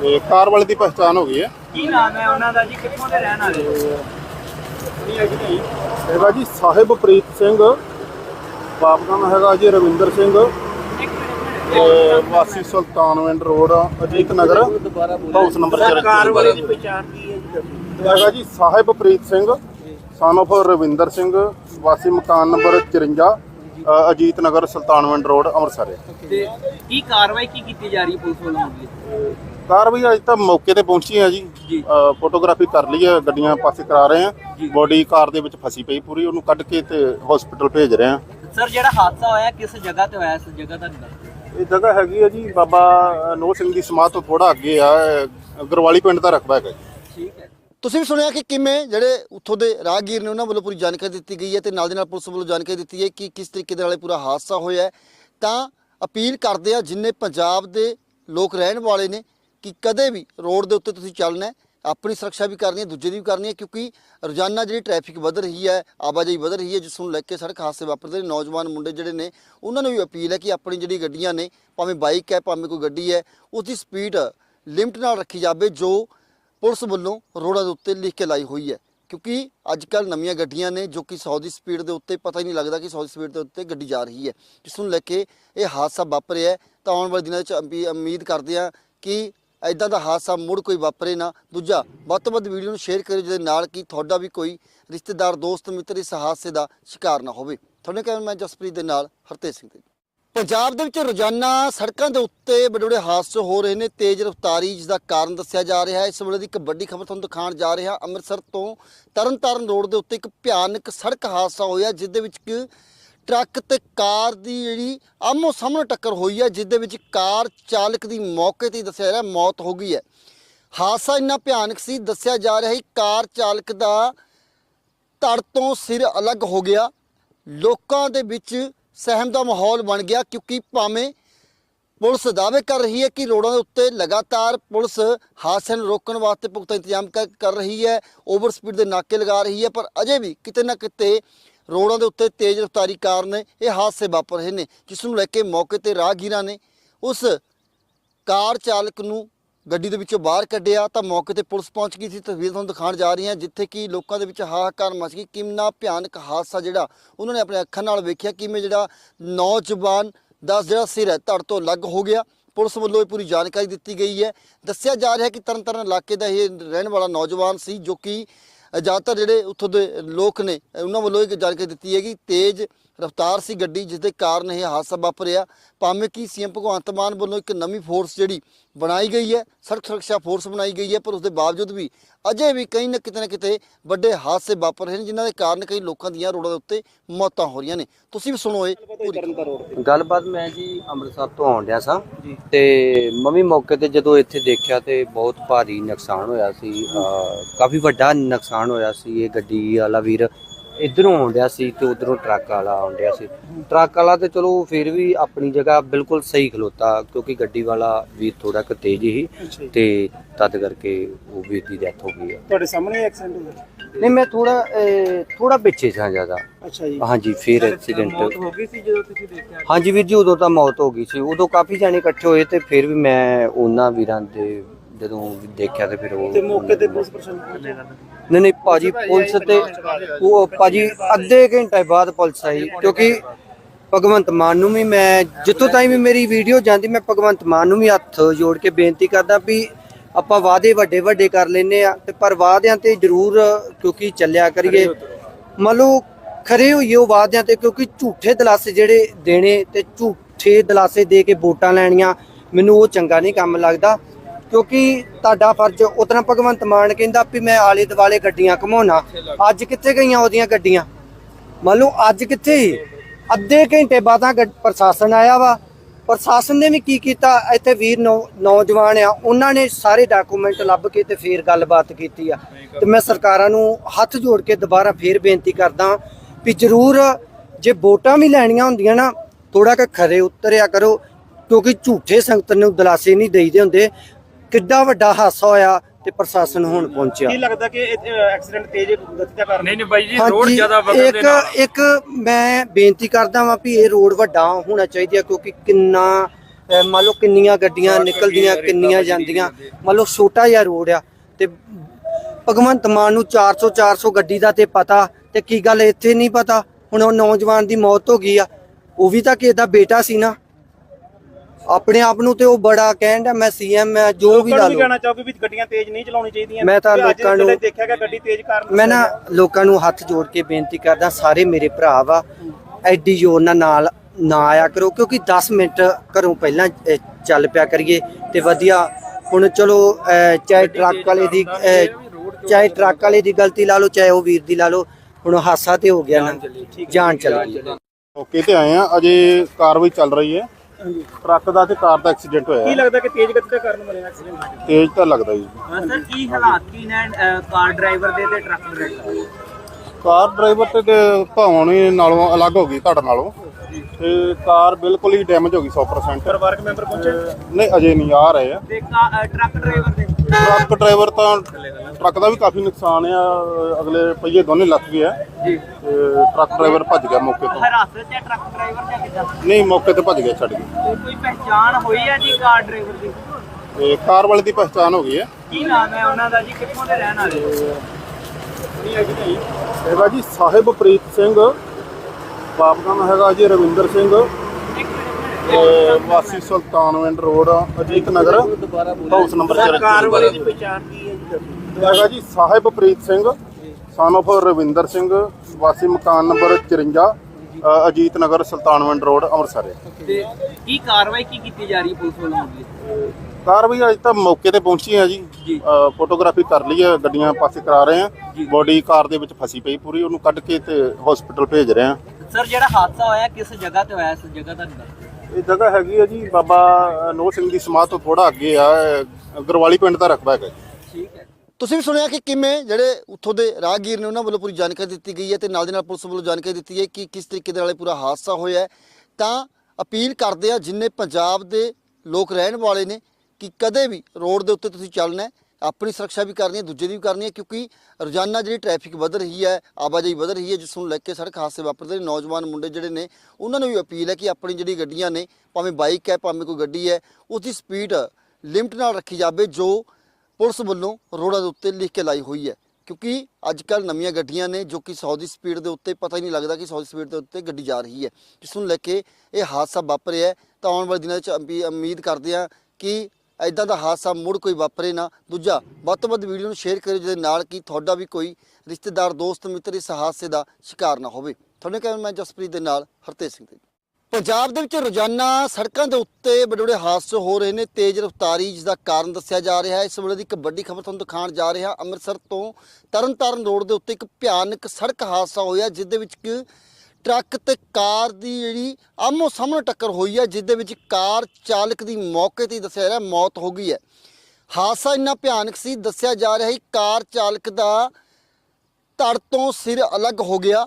ਤੇ ਕਾਰ ਵਾਲੇ ਦੀ ਪਛਾਣ ਹੋ ਗਈ ਹੈ ਕੀ ਨਾਮ ਹੈ ਉਹਨਾਂ ਦਾ ਜੀ? ਕਿੱਥੋਂ ਦੇ ਰਹਿਣ ਵਾਲੇ? ਹੋ? ਹੈਗਾ ਜੀ ਸਾਹਿਬਪ੍ਰੀਤ ਸਿੰਘ ਬਾਪ ਦਾ ਨਾਮ ਹੈਗਾ ਜੀ ਰਵਿੰਦਰ ਸਿੰਘ ਤੇ ਵਾਸੀ Sultanwind road Ajit Nagar house number 4 car ਵਾਲੇ ਦੀ ਪਛਾਣ ਕੀ ਹੈ ਜੀ? ਹੈਗਾ ਜੀ ਸਾਹਿਬਪ੍ਰੀਤ ਸਿੰਘ son of ਰਵਿੰਦਰ ਸਿੰਘ ਵਾਸੀ ਮਕਾਨ ਨੰਬਰ 54 ਅ, ਅਜੀਤ ਨਗਰ ਸੁਲਤਾਨਵਿੰਡ ਰੋਡ ਅੰਮ੍ਰਿਤਸਰ ਤੇ ਕੀ ਕਾਰਵਾਈ ਕੀ ਕੀਤੀ ਜਾ ਰਹੀ ਹੈ ਪੁਲਿਸ ਵੱਲੋਂ? ਕਾਰਵਾਈ ਅੱਜ ਤਾਂ ਮੌਕੇ ਤੇ ਪਹੁੰਚੀ ਆ ਜੀ। ਫੋਟੋਗ੍ਰਾਫੀ ਕਰ ਲਈ ਹੈ ਗੱਡੀਆਂ ਪਾਸੇ ਕਰਾ ਰਹੇ ਆ ਬੋਡੀ ਕਾਰ ਦੇ ਵਿੱਚ ਫਸੀ ਪਈ ਪੂਰੀ ਉਹਨੂੰ ਕੱਢ ਕੇ ਤੇ ਹਸਪੀਟਲ ਭੇਜ ਰਹੇ ਆ ਸਰ ਜਿਹੜਾ ਹਾਦਸਾ ਹੋਇਆ ਕਿਸ ਜਗ੍ਹਾ ਤੇ ਹੋਇਆ? ਇਸ ਜਗ੍ਹਾ ਦਾ ਨਹੀਂ ਦੱਸਦੇ। ਇਹ ਜਗ੍ਹਾ ਹੈਗੀ ਹੈ ਜੀ ਬਾਬਾ ਨੋ ਸਿੰਘ ਦੀ ਸਮਾਧ ਤੋਂ ਥੋੜਾ ਅੱਗੇ ਆ ਗਰਵਾਲੀ ਪਿੰਡ ਦਾ ਰਕਬਾ ਹੈਗਾ ਜੀ। ਠੀਕ ਹੈ। ਤੁਸੀਂ ਵੀ ਸੁਣਿਆ ਕਿ ਕਿਵੇਂ ਜਿਹੜੇ ਉੱਥੋਂ ਦੇ ਰਾਹਗੀਰ ਨੇ ਉਹਨਾਂ ਵੱਲੋਂ ਪੂਰੀ ਜਾਣਕਾਰੀ ਦਿੱਤੀ ਗਈ ਹੈ ਤੇ ਨਾਲ ਦੇ ਨਾਲ ਪੁਲਿਸ ਵੱਲੋਂ ਜਾਣਕਾਰੀ ਦਿੱਤੀ ਹੈ ਕਿ ਕਿਸ ਤਰੀਕੇ ਦੇ ਨਾਲ ਇਹ ਪੂਰਾ ਹਾਦਸਾ ਹੋਇਆ ਹੈ। ਤਾਂ ਅਪੀਲ ਕਰਦੇ ਆ ਜਿੰਨੇ ਪੰਜਾਬ ਦੇ ਲੋਕ ਰਹਿਣ ਵਾਲੇ ਨੇ ਕਿ ਕਦੇ ਵੀ ਰੋਡ ਦੇ ਉੱਤੇ ਤੁਸੀਂ ਚੱਲਣਾ ਆਪਣੀ ਸੁਰੱਖਿਆ ਵੀ ਕਰਨੀ ਹੈ, ਦੂਜੇ ਦੀ ਵੀ ਕਰਨੀ ਹੈ, ਕਿਉਂਕਿ ਰੋਜ਼ਾਨਾ ਜਿਹੜੀ ਟ੍ਰੈਫਿਕ ਵੱਧ ਰਹੀ ਹੈ, ਆਵਾਜਾਈ ਵੱਧ ਰਹੀ ਹੈ, ਜਿਸ ਨੂੰ ਲੈ ਕੇ ਸੜਕ ਹਾਦਸੇ ਵਾਪਰਦੇ ਨੇ, ਨੌਜਵਾਨ ਮੁੰਡੇ ਜਿਹੜੇ ਨੇ, ਉਹਨਾਂ ਨੂੰ ਵੀ ਅਪੀਲ ਹੈ ਕਿ ਆਪਣੀ ਜਿਹੜੀ ਗੱਡੀਆਂ ਨੇ, ਭਾਵੇਂ ਬਾਈਕ ਹੈ, ਭਾਵੇਂ ਕੋਈ ਗੱਡੀ ਹੈ ਉਸ ਦੀ ਸਪੀਡ ਲਿਮਟ ਨਾਲ ਰੱਖੀ ਜਾਵੇ, ਜੋ ਪੁਲਿਸ ਵੱਲੋਂ ਰੋਡਾਂ ਦੇ ਉੱਤੇ ਲਿਖ ਕੇ ਲਾਈ ਹੋਈ ਹੈ। ਕਿਉਂਕਿ ਅੱਜ ਕੱਲ ਨਵੀਆਂ ਗੱਡੀਆਂ ਨੇ, ਜੋ ਕਿ 100 ਦੀ ਸਪੀਡ ਦੇ ਉੱਤੇ, ਪਤਾ ਹੀ ਨਹੀਂ ਲੱਗਦਾ ਕਿ 100 ਦੀ ਸਪੀਡ ਦੇ ਉੱਤੇ ਗੱਡੀ ਜਾ ਰਹੀ ਹੈ। ਜਿਸ ਨੂੰ ਲੈ ਕੇ ਇਹ ਹਾਦਸਾ ਵਾਪਰਿਆ ਤਾਂ ਆਉਣ ਵਾਲੇ ਦਿਨਾਂ ਵਿੱਚ ਅੰਪੀ- ਉਮੀਦ ਕਰਦੇ ਹਾਂ ਕਿ ਐਦਾਂ ਦਾ ਹਾਦਸਾ ਮੁੜ ਕੋਈ ਵਾਪਰੇ ਨਾ। ਦੂਜਾ, ਵੱਧ ਤੋਂ ਵੱਧ ਵੀਡੀਓ ਨੂੰ ਸ਼ੇਅਰ ਕਰਿਓ, ਜਿਹਦੇ ਨਾਲ ਕਿ ਤੁਹਾਡਾ ਵੀ ਕੋਈ ਰਿਸ਼ਤੇਦਾਰ, ਦੋਸਤ, ਮਿੱਤਰ ਇਸ ਹਾਦਸੇ ਦਾ ਸ਼ਿਕਾਰ ਨਾ ਹੋਵੇ। ਤੁਹਾਡੇ ਕਹਿਣ ਮੈਂ ਜਸਪ੍ਰੀਤ ਦੇ ਨਾਲ ਹਰਤੇਜ ਸਿੰਘ ਦੇ। ਪੰਜਾਬ ਦੇ ਵਿੱਚ ਰੋਜ਼ਾਨਾ ਸੜਕਾਂ ਦੇ ਉੱਤੇ ਵੱਡੇ ਵੱਡੇ ਹਾਦਸੇ ਹੋ ਰਹੇ ਨੇ। ਤੇਜ਼ ਰਫ਼ਤਾਰੀ, ਜਿਸ ਦਾ ਕਾਰਨ ਦੱਸਿਆ ਜਾ ਰਿਹਾ ਹੈ। ਇਸ ਵੇਲੇ ਦੀ ਇੱਕ ਵੱਡੀ ਖਬਰ ਤੁਹਾਨੂੰ ਦਿਖਾਉਣ ਜਾ ਰਿਹਾ। ਅੰਮ੍ਰਿਤਸਰ ਤੋਂ ਤਰਨਤਾਰਨ ਰੋਡ ਦੇ ਉੱਤੇ ਇੱਕ ਭਿਆਨਕ ਸੜਕ ਹਾਦਸਾ ਹੋਇਆ, ਜਿਸ ਦੇ ਵਿੱਚ ਇੱਕ ਟਰੱਕ ਤੇ ਕਾਰ ਦੀ ਜਿਹੜੀ ਆਮੋ ਸਾਹਮਣੇ ਟੱਕਰ ਹੋਈ ਹੈ ਜਿਸ ਦੇ ਵਿੱਚ ਕਾਰ ਚਾਲਕ ਦੀ ਮੌਕੇ ਤੇ ਹੀ ਦੱਸਿਆ ਜਾ ਰਿਹਾ, ਮੌਤ ਹੋ ਗਈ ਹੈ। ਹਾਦਸਾ ਇੰਨਾ ਭਿਆਨਕ ਸੀ, ਦੱਸਿਆ ਜਾ ਰਿਹਾ ਹੈ ਕਾਰ ਚਾਲਕ ਦਾ ਧੜ ਤੋਂ ਸਿਰ ਅਲੱਗ ਹੋ ਗਿਆ। ਲੋਕਾਂ ਦੇ ਵਿੱਚ ਸਹਿਮ ਦਾ ਮਾਹੌਲ ਬਣ ਗਿਆ, ਕਿਉਂਕਿ ਭਾਵੇਂ ਪੁਲਿਸ ਦਾਅਵੇ ਕਰ ਰਹੀ ਹੈ ਕਿ ਰੋਡਾਂ ਦੇ ਉੱਤੇ ਲਗਾਤਾਰ ਪੁਲਿਸ ਹਾਦਸਿਆਂ ਨੂੰ ਰੋਕਣ ਵਾਸਤੇ ਪੁਖਤਾ ਇੰਤਜ਼ਾਮ ਕਰ ਕਰ ਰਹੀ ਹੈ, ਓਵਰ ਸਪੀਡ ਦੇ ਨਾਕੇ ਲਗਾ ਰਹੀ ਹੈ, ਪਰ ਅਜੇ ਵੀ ਕਿਤੇ ਨਾ ਕਿਤੇ ਰੋਡਾਂ ਦੇ ਉੱਤੇ ਤੇਜ਼ ਰਫ਼ਤਾਰੀ ਕਾਰਨ ਇਹ ਹਾਦਸੇ ਵਾਪਰ ਰਹੇ ਨੇ, ਜਿਸ ਨੂੰ ਲੈ ਕੇ ਮੌਕੇ ਤੇ ਰਾਹਗੀਰਾਂ ਨੇ ਉਸ ਕਾਰ ਚਾਲਕ ਨੂੰ ਗੱਡੀ ਦੇ ਵਿੱਚੋਂ ਬਾਹਰ ਕੱਢਿਆ। ਤਾਂ ਮੌਕੇ ਤੇ ਪੁਲਿਸ ਪਹੁੰਚ ਗਈ ਸੀ। ਤਸਵੀਰ ਤੁਹਾਨੂੰ ਦਿਖਾਉਣ ਜਾ ਰਹੀ ਹਾਂ ਜਿੱਥੇ ਕਿ ਲੋਕਾਂ ਦੇ ਵਿੱਚ ਹਾਹਾਕਾਰ ਮਚ ਗਈ। ਕਿੰਨਾ ਭਿਆਨਕ ਹਾਦਸਾ ਜਿਹੜਾ, ਉਹਨਾਂ ਨੇ ਆਪਣੇ ਅੱਖਾਂ ਨਾਲ ਵੇਖਿਆ ਕਿਵੇਂ ਜਿਹੜਾ ਨੌਜਵਾਨ ਦਾ ਜਿਹੜਾ ਸਿਰ ਹੈ, ਧੜ ਤੋਂ ਅਲੱਗ ਹੋ ਗਿਆ। ਪੁਲਿਸ ਵੱਲੋਂ ਇਹ ਪੂਰੀ ਜਾਣਕਾਰੀ ਦਿੱਤੀ ਗਈ ਹੈ। ਦੱਸਿਆ ਜਾ ਰਿਹਾ ਕਿ ਤਰਨਤਾਰਨ ਇਲਾਕੇ ਦਾ ਇਹ ਰਹਿਣ ਵਾਲਾ ਨੌਜਵਾਨ ਸੀ, ਜੋ ਕਿ ਜ਼ਿਆਦਾਤਰ ਜਿਹੜੇ ਉੱਥੋਂ ਦੇ ਲੋਕ ਨੇ ਉਹਨਾਂ ਵੱਲੋਂ ਇੱਕ ਜਾਣਕਾਰੀ ਦਿੱਤੀ ਹੈ ਕਿ ਤੇਜ਼ ਰਫ਼ਤਾਰ ਸੀ ਗੱਡੀ ਜਿਸ ਦੇ ਕਾਰਨ ਇਹ ਹਾਦਸਾ ਵਾਪਰਿਆ। ਭਾਵੇਂ ਕਿ ਸੀਐਮ ਭਗਵੰਤ ਮਾਨ ਵੱਲੋਂ ਇੱਕ ਨਵੀਂ ਫੋਰਸ ਜਿਹੜੀ ਬਣਾਈ ਗਈ ਹੈ ਸੜਕ ਸੁਰੱਖਿਆ ਫੋਰਸ ਬਣਾਈ ਗਈ ਹੈ ਪਰ ਉਸ ਦੇ ਬਾਵਜੂਦ ਵੀ ਅਜੇ ਵੀ ਕहीं ਨਾ ਕਿਤੇ ਨਾ ਕਿਤੇ ਵੱਡੇ ਹਾਦਸੇ ਵਾਪਰ ਰਹੇ ਨੇ ਜਿਨ੍ਹਾਂ ਦੇ ਕਾਰਨ ਕਈ ਲੋਕਾਂ ਦੀਆਂ ਰੋਡਾਂ ਦੇ ਉੱਤੇ ਮੌਤਾਂ ਹੋ ਰਹੀਆਂ ਨੇ। ਤੁਸੀਂ ਵੀ ਸੁਣੋ ਇਹ ਪੂਰੀ ਗੱਲਬਾਤ ਮੈਂ ਜੀ ਅੰਮ੍ਰਿਤਸਰ ਤੋਂ ਆਉਣ ਡਿਆ ਸਾਂ। ਤੇ ਮੰਮੀ ਮੌਕੇ ਤੇ ਜਦੋਂ ਇੱਥੇ ਦੇਖਿਆ ਤੇ ਬਹੁਤ ਭਾਰੀ ਨੁਕਸਾਨ ਹੋਇਆ ਸੀ ਕਾਫੀ ਵੱਡਾ ਨੁਕਸਾਨ ਹੋਇਆ ਸੀ ਇਹ ਗੱਡੀ ਵਾਲਾ ਵੀਰ। ਇਧਰੋਂ ਆਉਣ ਡਿਆ ਸੀ ਤੇ ਉਧਰੋਂ ਟਰੱਕ ਵਾਲਾ ਆਉਣ ਡਿਆ ਸੀ। ਟਰੱਕ ਵਾਲਾ ਤੇ ਚਲੋ ਫਿਰ ਵੀ ਆਪਣੀ ਜਗ੍ਹਾ ਬਿਲਕੁਲ ਸਹੀ ਖਲੋਤਾ ਕਿਉਂਕਿ ਗੱਡੀ ਵਾਲਾ ਵੀਰ ਥੋੜਾ ਕੁ ਤੇਜ਼ ਹੀ ਤੇ ਤਦ ਕਰਕੇ ਉਹ ਵੀਰ ਦੀ ਡੈਥ ਹੋ ਗਈ ਹੈ। ਤੁਹਾਡੇ ਸਾਹਮਣੇ ਐਕਸੀਡੈਂਟ ਹੋਇਆ ਨਹੀਂ ਮੈਂ ਥੋੜਾ ਥੋੜਾ ਪਿੱਛੇ ਸਾਂ ਜ਼ਿਆਦਾ। ਅੱਛਾ ਜੀ। ਹਾਂਜੀ ਫਿਰ ਐਕਸੀਡੈਂਟ ਹੋ ਗਈ ਸੀ ਜਦੋਂ ਤੁਸੀਂ ਦੇਖਿਆ? ਹਾਂਜੀ ਵੀਰ ਜੀ ਉਦੋਂ ਤਾਂ ਮੌਤ ਹੋ ਗਈ ਸੀ। ਉਦੋਂ ਕਾਫੀ ਜਾਣੇ ਇਕੱਠੇ ਹੋਏ ਤੇ ਫਿਰ ਵੀ ਮੈਂ ਉਹਨਾਂ ਵੀਰਾਂ ਦੇ ਜਦੋਂ ਦੇਖਿਆ ਤੇ ਫਿਰ ਉਹ ਤੇ ਮੌਕੇ ਤੇ ਪੁਲਿਸ ਪ੍ਰਸ਼ਾਸਨ ਨਹੀਂ ਨਹੀਂ ਭਾਜੀ ਪੁਲਿਸ ਤੇ ਉਹ ਭਾਜੀ ਅੱਧੇ ਘੰਟੇ ਬਾਅਦ ਪੁਲਿਸ ਆਈ ਕਿਉਂਕਿ ਭਗਵੰਤ ਮਾਨ ਨੂੰ ਵੀ ਮੈਂ ਜਿੱਥੋਂ ਤਾਈਂ ਵੀ ਮੇਰੀ ਵੀਡੀਓ ਜਾਂਦੀ ਮੈਂ ਭਗਵੰਤ ਮਾਨ ਨੂੰ ਵੀ ਹੱਥ ਜੋੜ ਕੇ ਬੇਨਤੀ ਕਰਦਾ ਵੀ ਆਪਾਂ ਵਾਅਦੇ ਵੱਡੇ ਵੱਡੇ ਕਰ ਲੈਨੇ ਆ ਤੇ ਪਰ ਵਾਅਦਿਆਂ ਤੇ ਜ਼ਰੂਰ ਕਿਉਂਕਿ ਚੱਲਿਆ ਕਰੀਏ। ਮੰਨ ਲਓ ਖਰੇ ਹੋਈਏ ਉਹ ਵਾਅਦਿਆਂ ਤੇ ਕਿਉਂਕਿ ਝੂਠੇ ਦਲਾਸੇ ਜਿਹੜੇ ਦੇਣੇ ਤੇ ਝੂਠੇ ਦਲਾਸੇ ਦੇ ਕੇ ਵੋਟਾਂ ਲੈਣੀਆਂ ਮੈਨੂੰ ਉਹ ਚੰਗਾ ਨਹੀਂ ਕੰਮ ਲੱਗਦਾ। ਕਿਉਂਕਿ ਤੁਹਾਡਾ ਫਰਜ਼ ਉਤਨਾ ਭਗਵੰਤ ਮਾਨ ਕਹਿੰਦਾ ਵੀ ਮੈਂ ਆਲੇ ਦੁਆਲੇ ਗੱਡੀਆਂ ਘਮਾਉਣਾ। ਅੱਜ ਕਿੱਥੇ ਗਈਆਂ ਉਹਦੀਆਂ ਗੱਡੀਆਂ? ਮੰਨ ਲਓ ਅੱਜ ਕਿੱਥੇ ਸੀ? ਅੱਧੇ ਘੰਟੇ ਬਾਅਦ ਪ੍ਰਸ਼ਾਸਨ ਆਇਆ ਵਾ। ਪ੍ਰਸ਼ਾਸਨ ਨੇ ਵੀ ਕੀ ਕੀਤਾ? ਇੱਥੇ ਵੀਰ ਨੌਜਵਾਨ ਆ, ਉਹਨਾਂ ਨੇ ਸਾਰੇ ਡਾਕੂਮੈਂਟ ਲੱਭ ਕੇ ਤੇ ਫੇਰ ਗੱਲਬਾਤ ਕੀਤੀ ਆ। ਤੇ ਮੈਂ ਸਰਕਾਰਾਂ ਨੂੰ ਹੱਥ ਜੋੜ ਕੇ ਦੁਬਾਰਾ ਫੇਰ ਬੇਨਤੀ ਕਰਦਾ ਵੀ ਜ਼ਰੂਰ ਜੇ ਵੋਟਾਂ ਵੀ ਲੈਣੀਆਂ ਹੁੰਦੀਆਂ ਨਾ ਥੋੜਾ ਕਿ ਖਰੇ ਉਤਰਿਆ ਕਰੋ। ਕਿਉਂਕਿ ਝੂਠੇ ਸੰਗਤ ਨੂੰ ਦਲਾਸੇ ਨਹੀਂ ਦੇਈਦੇ ਹੁੰਦੇ। ਕਿੱਡਾ ਵੱਡਾ ਹਾਦਸਾ ਹੋਇਆ ਤੇ ਪ੍ਰਸ਼ਾਸਨ ਹੁਣ ਪਹੁੰਚਿਆ। ਕੀ ਲੱਗਦਾ ਕਿ ਐਕਸੀਡੈਂਟ ਤੇਜ਼ ਗਤੀ ਦਾ ਕਾਰਨ ਨਹੀਂ ਨਹੀਂ ਬਾਈ ਜੀ ਰੋਡ ਜ਼ਿਆਦਾ ਵਗਣ ਦੇ ਇੱਕ ਨਾਲ ਇੱਕ ਮੈਂ ਬੇਨਤੀ ਕਰਦਾ ਵਾਂ ਵੀ ਇਹ ਰੋਡ ਵੱਡਾ ਹੋਣਾ ਚਾਹੀਦਾ ਕਿਉਂਕਿ ਕਿੰਨਾ ਮੰਨ ਲਓ ਕਿੰਨੀਆਂ ਗੱਡੀਆਂ ਨਿਕਲਦੀਆਂ ਕਿੰਨੀਆਂ ਜਾਂਦੀਆਂ। ਮੰਨ ਲਓ ਛੋਟਾ ਜਿਹਾ ਰੋਡ ਆ ਤੇ ਭਗਵੰਤ ਮਾਨ ਨੂੰ 400 400 ਗੱਡੀ ਦਾ ਤੇ ਪਤਾ ਤੇ ਕੀ ਗੱਲ ਇੱਥੇ ਨਹੀਂ ਪਤਾ। ਹੁਣ ਉਹ ਨੌਜਵਾਨ ਦੀ ਮੌਤ ਹੋ ਗਈ ਆ। ਉਹ ਵੀ ਤਾਂ ਕਿਸੇ ਦਾ ਬੇਟਾ ਸੀ ਨਾ। ਆਪਣੇ ਆਪ ਨੂੰ ਤੇ ਉਹ ਬੜਾ ਕਹਿੰਦਾ ਮੈਂ ਸੀਐਮ ਮੈਂ ਜੋ ਵੀ ਲਾ ਲਓ। ਕਹਿਣਾ ਚਾਹੋਗੇ ਵੀ ਗੱਡੀਆਂ ਤੇਜ਼ ਨਹੀਂ ਚਲਾਉਣੀ ਚਾਹੀਦੀਆਂ। ਮੈਂ ਤਾਂ ਲੋਕਾਂ ਨੂੰ- ਦੇਖਿਆ ਗਿਆ ਗੱਡੀ ਤੇਜ਼ ਕਾਰਨ ਮੈਂ ਨਾ ਲੋਕਾਂ ਨੂੰ ਹੱਥ ਜੋੜ ਕੇ ਬੇਨਤੀ ਕਰਦਾ ਸਾਰੇ ਮੇਰੇ ਭਰਾ ਵਾ ਐਡੀ ਜ਼ੋਰ ਨਾਲ ਨਾਲ ਨਾ ਆਇਆ ਕਰੋ ਕਿਉਂਕਿ 10 ਮਿੰਟ ਘਰੋਂ ਪਹਿਲਾਂ ਚੱਲ ਪਿਆ ਕਰੀਏ ਤੇ ਵਧੀਆ। ਹੁਣ ਚਲੋ ਚਾਹੇ ਟਰੱਕ ਵਾਲੇ ਦੀ ਚਾਹੇ ਟਰੱਕ ਵਾਲੇ ਦੀ ਗਲਤੀ ਲਾ ਲਓ ਚਾਹੇ ਉਹ ਵੀਰ ਦੀ ਲਾ ਲਓ ਹੁਣ ਹਾਸਾ ਤੇ ਹੋ ਗਿਆ ਨਾ। ਜਾਨ ਚਲ। ਗਈ ਮੌਕੇ ਤੇ ਆਏ ਆ ਅਜੇ ਕਾਰਵਾਈ ਚੱਲ ਰਹੀ ਹੈ। ਟਰੱਕ ਦਾ ਤੇ ਕਾਰ ਦਾ ਐਕਸੀਡੈਂਟ ਹੋਇਆ। ਕੀ ਹੈ। ਲੱਗਦਾ ਕਿ ਤੇਜ਼ ਗਤੀ ਦਾ ਕਾਰਨ ਬਣਿਆ ਐਕਸੀਡੈਂਟ ਤੇਜ਼ ਤਾਂ ਲੱਗਦਾ ਜੀ। ਸਰ ਕੀ ਹਾਲਾਤ ਕੀ ਨੇ ਅਹ ਕਾਰ ਡਰਾਈਵਰ ਦੇ ਤੇ ਟਰੱਕ ਡਰਾਈਵਰ ਦੇ? ਕਾਰ ਡਰਾਈਵਰ ਤੇ ਤੇ ਭਾਵਣੀ ਨਾਲੋਂ ਅਲੱਗ ਹੋ ਗਈ ਤੁਹਾਡੇ ਨਾਲੋਂ। ਤੇ ਕਾਰ ਬਿਲਕੁਲ ਹੀ ਡੈਮੇਜ ਹੋ ਗਈ 100% ਪਰਿਵਾਰਕ ਮੈਂਬਰ ਪਹੁੰਚੇ? ਨਹੀਂ ਅਜੇ ਨਹੀਂ ਆ ਰਹੇ ਆ। ਤੇ ਕਾ- ਅਹ ਟਰੱਕ ਡਰਾਈਵਰ ਦੇ ਟਰੱਕ ਡਰਾਈਵਰ ਤਾਂ ਟਰੱਕ ਦਾ ਵੀ ਕਾਫੀ ਨੁਕਸਾਨ ਆ ਅਗਲੇ ਪਹੀਏ ਦੋਨੇ ਲੱਥ ਗਏ ਆ। ਜੀ। ਟਰੱਕ ਡਰਾਈਵਰ ਭੱਜ ਗਿਆ ਮੌਕੇ ਤੋਂ। ਹਰਾਸਤ ਚ ਟਰੱਕ ਡਰਾਈਵਰ ਜਾਂ ਕਿੱਦਾਂ? ਨਹੀਂ ਮੌਕੇ ਤੇ ਭੱਜ ਗਿਆ ਛੱਡ ਕੇ। ਤੇ ਕੋਈ ਪਹਿਚਾਣ ਹੋਈ ਹੈ ਜੀ ਕਾਰ ਡਰਾਈਵਰ ਦੀ? ਤੇ ਕਾਰ ਵਾਲੇ ਦੀ ਪਛਾਣ ਹੋ ਗਈ ਹੈ ਕੀ ਨਾਮ ਹੈ ਉਹਨਾਂ ਦਾ ਜੀ? ਕਿੱਥੋਂ ਦੇ ਰਹਿਣ ਵਾਲੇ ਹੈਗਾ ਜੀ ਸਾਹਿਬਪ੍ਰੀਤ ਸਿੰਘ। ਬਾਪ ਦਾ ਨਾਮ ਹੈਗਾ ਜੀ ਰਵਿੰਦਰ ਸਿੰਘ। ਵਾਸੀ Sultanwind road Ajit Nagar house number car ਵਾਲੇ ਦੀ 4 ਪਛਾਣ ਕੀ ਹੈ ਜੀ। ਹੈਗਾ ਜੀ ਸਾਹਿਬਪ੍ਰੀਤ ਸਿੰਘ of ਰਵਿੰਦਰ ਸਿੰਘ ਵਾਸੀ ਮਕਾਨ ਨੰਬਰ 54 ਅ, ਅਜੀਤ ਨਗਰ ਸੁਲਤਾਨਵਿੰਡ ਰੋਡ ਅੰਮ੍ਰਿਤਸਰ ਤੇ ਕੀ ਕਾਰਵਾਈ ਕੀ ਕੀਤੀ ਜਾ ਰਹੀ ਪੁਲਿਸ ਵੱਲੋਂ? ਕਾਰਵਾਈ ਅੱਜ ਤਾਂ ਮੌਕੇ ਤੇ ਪਹੁੰਚੀ ਹੈ ਜੀ। ਫੋਟੋਗ੍ਰਾਫੀ ਕਰ ਲਈ ਹੈ ਗੱਡੀਆਂ ਪਾਸੇ ਕਰਾ ਰਹੇ ਆ ਬੋਡੀ ਕਾਰ ਦੇ ਵਿੱਚ ਫਸੀ ਪਈ ਪੂਰੀ ਉਹਨੂੰ ਕੱਢ ਕੇ ਤੇ ਹਸਪੀਟਲ ਭੇਜ ਰਹੇ ਆ ਸਰ ਜਿਹੜਾ ਹਾਦਸਾ ਹੋਇਆ ਕਿਸ ਜਗ੍ਹਾ ਤੇ ਹੋਇਆ ਇਸ ਜਗ੍ਹਾ ਦਾ ਇਹ ਜਗ੍ਹਾ ਹੈਗੀ ਹੈ ਜੀ ਬਾਬਾ ਨੋ ਸਿੰਘ ਦੀ ਸਮਾਧ ਤੋਂ ਥੋੜਾ ਅੱਗੇ ਆ ਅ, ਗਰਵਾਲੀ ਪਿੰਡ ਦਾ ਰਕਬਾ ਹੈਗਾ ਠੀਕ ਹੈ। ਤੁਸੀਂ ਵੀ ਸੁਣਿਆ ਕਿ ਕਿਵੇਂ ਜਿਹੜੇ ਉੱਥੋਂ ਦੇ ਰਾਹਗੀਰ ਨੇ ਉਹਨਾਂ ਵੱਲੋਂ ਪੂਰੀ ਜਾਣਕਾਰੀ ਦਿੱਤੀ ਗਈ ਹੈ ਤੇ ਨਾਲ ਦੇ ਨਾਲ ਪੁਲਿਸ ਵੱਲੋਂ ਜਾਣਕਾਰੀ ਦਿੱਤੀ ਹੈ ਕਿ ਕਿਸ ਤਰੀਕੇ ਦੇ ਨਾਲ ਇਹ ਪੂਰਾ ਹਾਦਸਾ ਹੋਇਆ ਹੈ। ਤਾਂ ਅਪੀਲ ਕਰਦੇ ਆ ਜਿੰਨੇ ਪੰਜਾਬ ਦੇ ਲੋਕ ਰਹਿਣ ਵਾਲੇ ਨੇ ਕਿ ਕਦੇ ਵੀ ਰੋਡ ਦੇ ਉੱਤੇ ਤੁਸੀਂ ਚੱਲਣਾ ਹੈ ਆਪਣੀ ਸੁਰੱਖਿਆ ਵੀ ਕਰਨੀ ਹੈ, ਦੂਜੇ ਦੀ ਵੀ ਕਰਨੀ ਹੈ, ਕਿਉਂਕਿ ਰੋਜ਼ਾਨਾ ਜਿਹੜੀ ਟ੍ਰੈਫਿਕ ਵੱਧ ਰਹੀ ਹੈ, ਆਵਾਜਾਈ ਵੱਧ ਰਹੀ ਹੈ, ਜਿਸ ਨੂੰ ਲੈ ਕੇ ਸੜਕ ਹਾਦਸੇ ਵਾਪਰਦੇ ਨੇ, ਨੌਜਵਾਨ ਮੁੰਡੇ ਜਿਹੜੇ ਨੇ, ਉਹਨਾਂ ਨੂੰ ਵੀ ਅਪੀਲ ਹੈ ਕਿ ਆਪਣੀ ਜਿਹੜੀ ਗੱਡੀਆਂ ਨੇ, ਭਾਵੇਂ ਬਾਈਕ ਹੈ, ਭਾਵੇਂ ਕੋਈ ਗੱਡੀ ਹੈ ਉਸ ਦੀ ਸਪੀਡ ਲਿਮਟ ਨਾਲ ਰੱਖੀ ਜਾਵੇ, ਜੋ ਪੁਲਿਸ ਵੱਲੋਂ ਰੋਡਾਂ ਦੇ ਉੱਤੇ ਲਿਖ ਕੇ ਲਾਈ ਹੋਈ ਹੈ। ਕਿਉਂਕਿ ਅੱਜ ਕੱਲ ਨਵੀਆਂ ਗੱਡੀਆਂ ਨੇ, ਜੋ ਕਿ 100 ਦੀ ਸਪੀਡ ਦੇ ਉੱਤੇ, ਪਤਾ ਹੀ ਨਹੀਂ ਲੱਗਦਾ ਕਿ 100 ਦੀ ਸਪੀਡ ਦੇ ਉੱਤੇ ਗੱਡੀ ਜਾ ਰਹੀ ਹੈ। ਜਿਸ ਨੂੰ ਲੈ ਕੇ ਇਹ ਹਾਦਸਾ ਵਾਪਰਿਆ ਤਾਂ ਆਉਣ ਵਾਲੇ ਦਿਨਾਂ ਵਿੱਚ ਉਮੀਦ ਕਰਦੇ ਹਾਂ ਕਿ ਐਦਾਂ ਦਾ ਹਾਦਸਾ ਮੁੜ ਕੋਈ ਵਾਪਰੇ ਨਾ। ਦੂਜਾ, ਵੱਧ ਤੋਂ ਵੱਧ ਵੀਡੀਓ ਨੂੰ ਸ਼ੇਅਰ ਕਰਿਓ, ਜਿਹਦੇ ਨਾਲ ਕਿ ਤੁਹਾਡਾ ਵੀ ਕੋਈ ਰਿਸ਼ਤੇਦਾਰ, ਦੋਸਤ, ਮਿੱਤਰ ਇਸ ਹਾਦਸੇ ਦਾ ਸ਼ਿਕਾਰ ਨਾ ਹੋਵੇ। ਤੁਹਾਡੇ ਕੈਮਰਾ ਮੈਂ ਜਸਪ੍ਰੀਤ ਦੇ ਨਾਲ ਹਰਤੇਜ ਸਿੰਘ ਦੇ। ਪੰਜਾਬ ਦੇ ਵਿੱਚ ਰੋਜ਼ਾਨਾ ਸੜਕਾਂ ਦੇ ਉੱਤੇ ਵੱਡੇ ਵੱਡੇ ਹਾਦਸੇ ਹੋ ਰਹੇ ਨੇ। ਤੇਜ਼ ਰਫ਼ਤਾਰੀ, ਜਿਸ ਦਾ ਕਾਰਨ ਦੱਸਿਆ ਜਾ ਰਿਹਾ ਹੈ। ਇਸ ਵੇਲੇ ਦੀ ਇੱਕ ਵੱਡੀ ਖਬਰ ਤੁਹਾਨੂੰ ਦਿਖਾਉਣ ਜਾ ਰਿਹਾ। ਅੰਮ੍ਰਿਤਸਰ ਤੋਂ ਤਰਨਤਾਰਨ ਰੋਡ ਦੇ ਉੱਤੇ ਇੱਕ ਭਿਆਨਕ ਸੜਕ ਹਾਦਸਾ ਹੋਇਆ, ਜਿਸ ਦੇ ਵਿੱਚ ਇੱਕ ਟਰੱਕ ਤੇ ਕਾਰ ਦੀ ਜਿਹੜੀ ਆਮੋ ਸਾਹਮਣੇ ਟੱਕਰ ਹੋਈ ਹੈ ਜਿਸ ਦੇ ਵਿੱਚ ਕਾਰ ਚਾਲਕ ਦੀ ਮੌਕੇ ਤੇ ਹੀ ਦੱਸਿਆ ਜਾ ਰਿਹਾ, ਮੌਤ ਹੋ ਗਈ ਹੈ। ਹਾਦਸਾ ਇੰਨਾ ਭਿਆਨਕ ਸੀ, ਦੱਸਿਆ ਜਾ ਰਿਹਾ ਹੈ ਕਾਰ ਚਾਲਕ ਦਾ ਧੜ ਤੋਂ ਸਿਰ ਅਲੱਗ ਹੋ ਗਿਆ।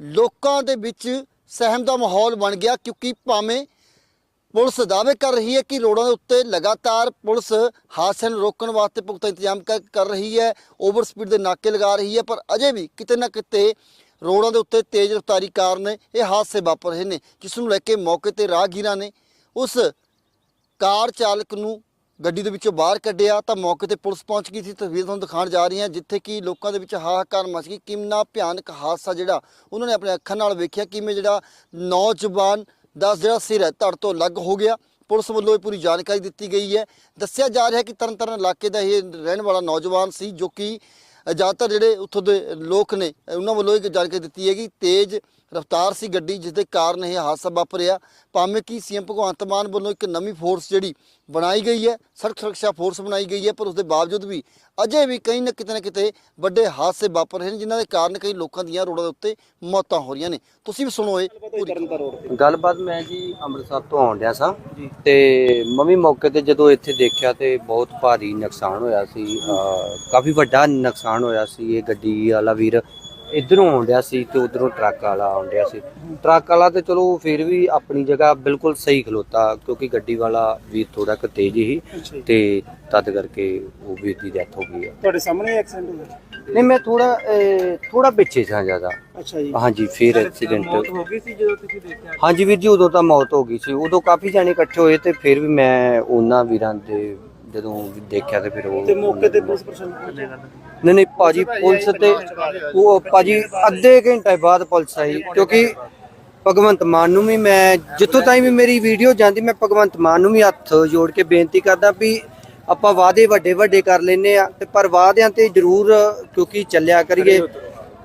ਲੋਕਾਂ ਦੇ ਵਿੱਚ ਸਹਿਮ ਦਾ ਮਾਹੌਲ ਬਣ ਗਿਆ, ਕਿਉਂਕਿ ਭਾਵੇਂ ਪੁਲਿਸ ਦਾਅਵੇ ਕਰ ਰਹੀ ਹੈ ਕਿ ਰੋਡਾਂ ਦੇ ਉੱਤੇ ਲਗਾਤਾਰ ਪੁਲਿਸ ਹਾਦਸਿਆਂ ਨੂੰ ਰੋਕਣ ਵਾਸਤੇ ਪੁਖਤਾ ਇੰਤਜ਼ਾਮ ਕਰ ਕਰ ਰਹੀ ਹੈ, ਓਵਰ ਸਪੀਡ ਦੇ ਨਾਕੇ ਲਗਾ ਰਹੀ ਹੈ, ਪਰ ਅਜੇ ਵੀ ਕਿਤੇ ਨਾ ਕਿਤੇ ਰੋਡਾਂ ਦੇ ਉੱਤੇ ਤੇਜ਼ ਰਫ਼ਤਾਰੀ ਕਾਰਨ ਇਹ ਹਾਦਸੇ ਵਾਪਰ ਰਹੇ ਨੇ, ਜਿਸ ਨੂੰ ਲੈ ਕੇ ਮੌਕੇ ਤੇ ਰਾਹਗੀਰਾਂ ਨੇ ਉਸ ਕਾਰ ਚਾਲਕ ਨੂੰ ਗੱਡੀ ਦੇ ਵਿੱਚੋਂ ਬਾਹਰ ਕੱਢਿਆ। ਤਾਂ ਮੌਕੇ ਤੇ ਪੁਲਿਸ ਪਹੁੰਚ ਗਈ ਸੀ। ਤਸਵੀਰ ਤੁਹਾਨੂੰ ਦਿਖਾਉਣ ਜਾ ਰਹੀ ਹਾਂ, ਜਿੱਥੇ ਕਿ ਲੋਕਾਂ ਦੇ ਵਿੱਚ ਹਾਹਾਕਾਰ ਮਚ ਗਈ। ਕਿੰਨਾ ਭਿਆਨਕ ਹਾਦਸਾ ਜਿਹੜਾ, ਉਹਨਾਂ ਨੇ ਆਪਣੇ ਅੱਖਾਂ ਨਾਲ ਵੇਖਿਆ ਕਿਵੇਂ ਜਿਹੜਾ ਨੌਜਵਾਨ ਦਾ ਜਿਹੜਾ ਸਿਰ ਹੈ, ਧੜ ਤੋਂ ਅਲੱਗ ਹੋ ਗਿਆ। ਪੁਲਿਸ ਵੱਲੋਂ ਇਹ ਪੂਰੀ ਜਾਣਕਾਰੀ ਦਿੱਤੀ ਗਈ ਹੈ। ਦੱਸਿਆ ਜਾ ਰਿਹਾ ਹੈ ਕਿ ਤਰਨਤਾਰਨ ਇਲਾਕੇ ਦਾ ਇਹ ਰਹਿਣ ਵਾਲਾ ਨੌਜਵਾਨ ਸੀ, ਜੋ ਕਿ ਜ਼ਿਆਦਾਤਰ ਜਿਹੜੇ ਉੱਥੋਂ ਦੇ ਲੋਕ ਨੇ ਉਹਨਾਂ ਵੱਲੋਂ ਇੱਕ ਜਾਣਕਾਰੀ ਦਿੱਤੀ ਹੈ ਕਿ ਤੇਜ਼ ਰਫ਼ਤਾਰ ਸੀ ਗੱਡੀ ਜਿਸ ਦੇ ਕਾਰਨ ਇਹ ਹਾਦਸਾ ਵਾਪਰਿਆ। ਭਾਵੇਂ ਕਿ ਸੀਐਮ ਭਗਵੰਤ ਮਾਨ ਵੱਲੋਂ ਇੱਕ ਨਵੀਂ ਫੋਰਸ ਜਿਹੜੀ ਬਣਾਈ ਗਈ ਹੈ ਸੜਕ ਸੁਰੱਖਿਆ ਫੋਰਸ ਬਣਾਈ ਗਈ ਹੈ ਪਰ ਉਸ ਦੇ ਬਾਵਜੂਦ ਵੀ ਅਜੇ ਵੀ ਕਈ ਨਾ ਕਿਤੇ ਨਾ ਕਿਤੇ ਵੱਡੇ ਹਾਦਸੇ ਵਾਪਰ ਰਹੇ ਨੇ ਜਿਨ੍ਹਾਂ ਦੇ ਕਾਰਨ ਕਈ ਲੋਕਾਂ ਦੀਆਂ ਰੋਡਾਂ ਦੇ ਉੱਤੇ ਮੌਤਾਂ ਹੋ ਰਹੀਆਂ ਨੇ। ਤੁਸੀਂ ਵੀ ਸੁਣੋ ਇਹ ਪੂਰੀ। ਗੱਲਬਾਤ ਮੈਂ ਜੀ ਅੰਮ੍ਰਿਤਸਰ ਤੋਂ ਆਉਣ ਡਿਆ ਸਾਂ। ਤੇ ਮੰਮੀ ਮੌਕੇ ਤੇ ਜਦੋਂ ਇੱਥੇ ਦੇਖਿਆ ਤੇ ਬਹੁਤ ਭਾਰੀ ਨੁਕਸਾਨ ਹੋਇਆ ਸੀ। ਕਾਫੀ ਵੱਡਾ ਨੁਕਸਾਨ ਹੋਇਆ ਸੀ ਇਹ ਗੱਡੀ ਵਾਲਾ ਵੀਰ। ਇਧਰੋਂ ਆਉਣ ਡਿਆ ਸੀ ਤੇ ਉਧਰੋਂ ਟਰੱਕ ਵਾਲਾ ਆਉਣ ਡਿਆ ਸੀ। ਟਰੱਕ ਵਾਲਾ ਤੇ ਚਲੋ ਫਿਰ ਵੀ ਆਪਣੀ ਜਗ੍ਹਾ ਬਿਲਕੁਲ ਸਹੀ ਖਲੋਤਾ ਕਿਉਂਕਿ ਗੱਡੀ ਵਾਲਾ ਵੀਰ ਥੋੜਾ ਕੁ ਤੇਜ਼ ਸੀ ਤੇ ਤਦ ਕਰਕੇ ਉਹ ਵੀਰ ਦੀ ਡੈਥ ਹੋ ਗਈ ਆ ਤੁਹਾਡੇ ਸਾਹਮਣੇ ਐਕਸੀਡੈਂਟ ਹੋਇਆ ਨਹੀਂ ਮੈਂ ਥੋੜਾ ਥੋੜਾ ਪਿੱਛੇ ਸਾਂ ਜ਼ਿਆਦਾ। ਅੱਛਾ ਜੀ। ਹਾਂਜੀ ਫਿਰ ਐਕਸੀਡੈਂਟ ਹੋ ਗਈ ਸੀ ਜਦੋਂ ਤੁਸੀਂ ਦੇਖਿਆ? ਹਾਂਜੀ ਵੀਰ ਜੀ ਉਦੋਂ ਤਾਂ ਮੌਤ ਹੋ ਗਈ ਸੀ। ਉਦੋਂ ਕਾਫੀ ਜਾਣੇ ਇਕੱਠੇ ਹੋਏ ਤੇ ਫਿਰ ਵੀ ਮੈਂ ਉਹਨਾਂ ਵੀਰਾਂ ਦੇ ਜਦੋਂ ਦੇਖਿਆ ਤੇ ਫਿਰ ਉਹ ਤੇ ਮੌਕੇ ਤੇ ਪੁਲਿਸ ਪ੍ਰਸ਼ਾਸਨ ਨਹੀਂ ਨਹੀਂ ਭਾਜੀ ਪੁਲਿਸ ਤੇ ਉਹ ਭਾਜੀ ਅੱਧੇ ਘੰਟੇ ਬਾਅਦ ਪੁਲਿਸ ਆਈ ਕਿਉਂਕਿ ਭਗਵੰਤ ਮਾਨ ਨੂੰ ਵੀ ਮੈਂ ਜਿੱਥੋਂ ਤਾਈਂ ਵੀ ਮੇਰੀ ਵੀਡੀਓ ਜਾਂਦੀ ਮੈਂ ਭਗਵੰਤ ਮਾਨ ਨੂੰ ਵੀ ਹੱਥ ਜੋੜ ਕੇ ਬੇਨਤੀ ਕਰਦਾ ਵੀ ਆਪਾਂ ਵਾਅਦੇ ਵੱਡੇ ਵੱਡੇ ਕਰ ਲੈਨੇ ਆ ਤੇ ਪਰ ਵਾਅਦਿਆਂ ਤੇ ਜ਼ਰੂਰ ਕਿਉਂਕਿ ਚੱਲਿਆ ਕਰੀਏ।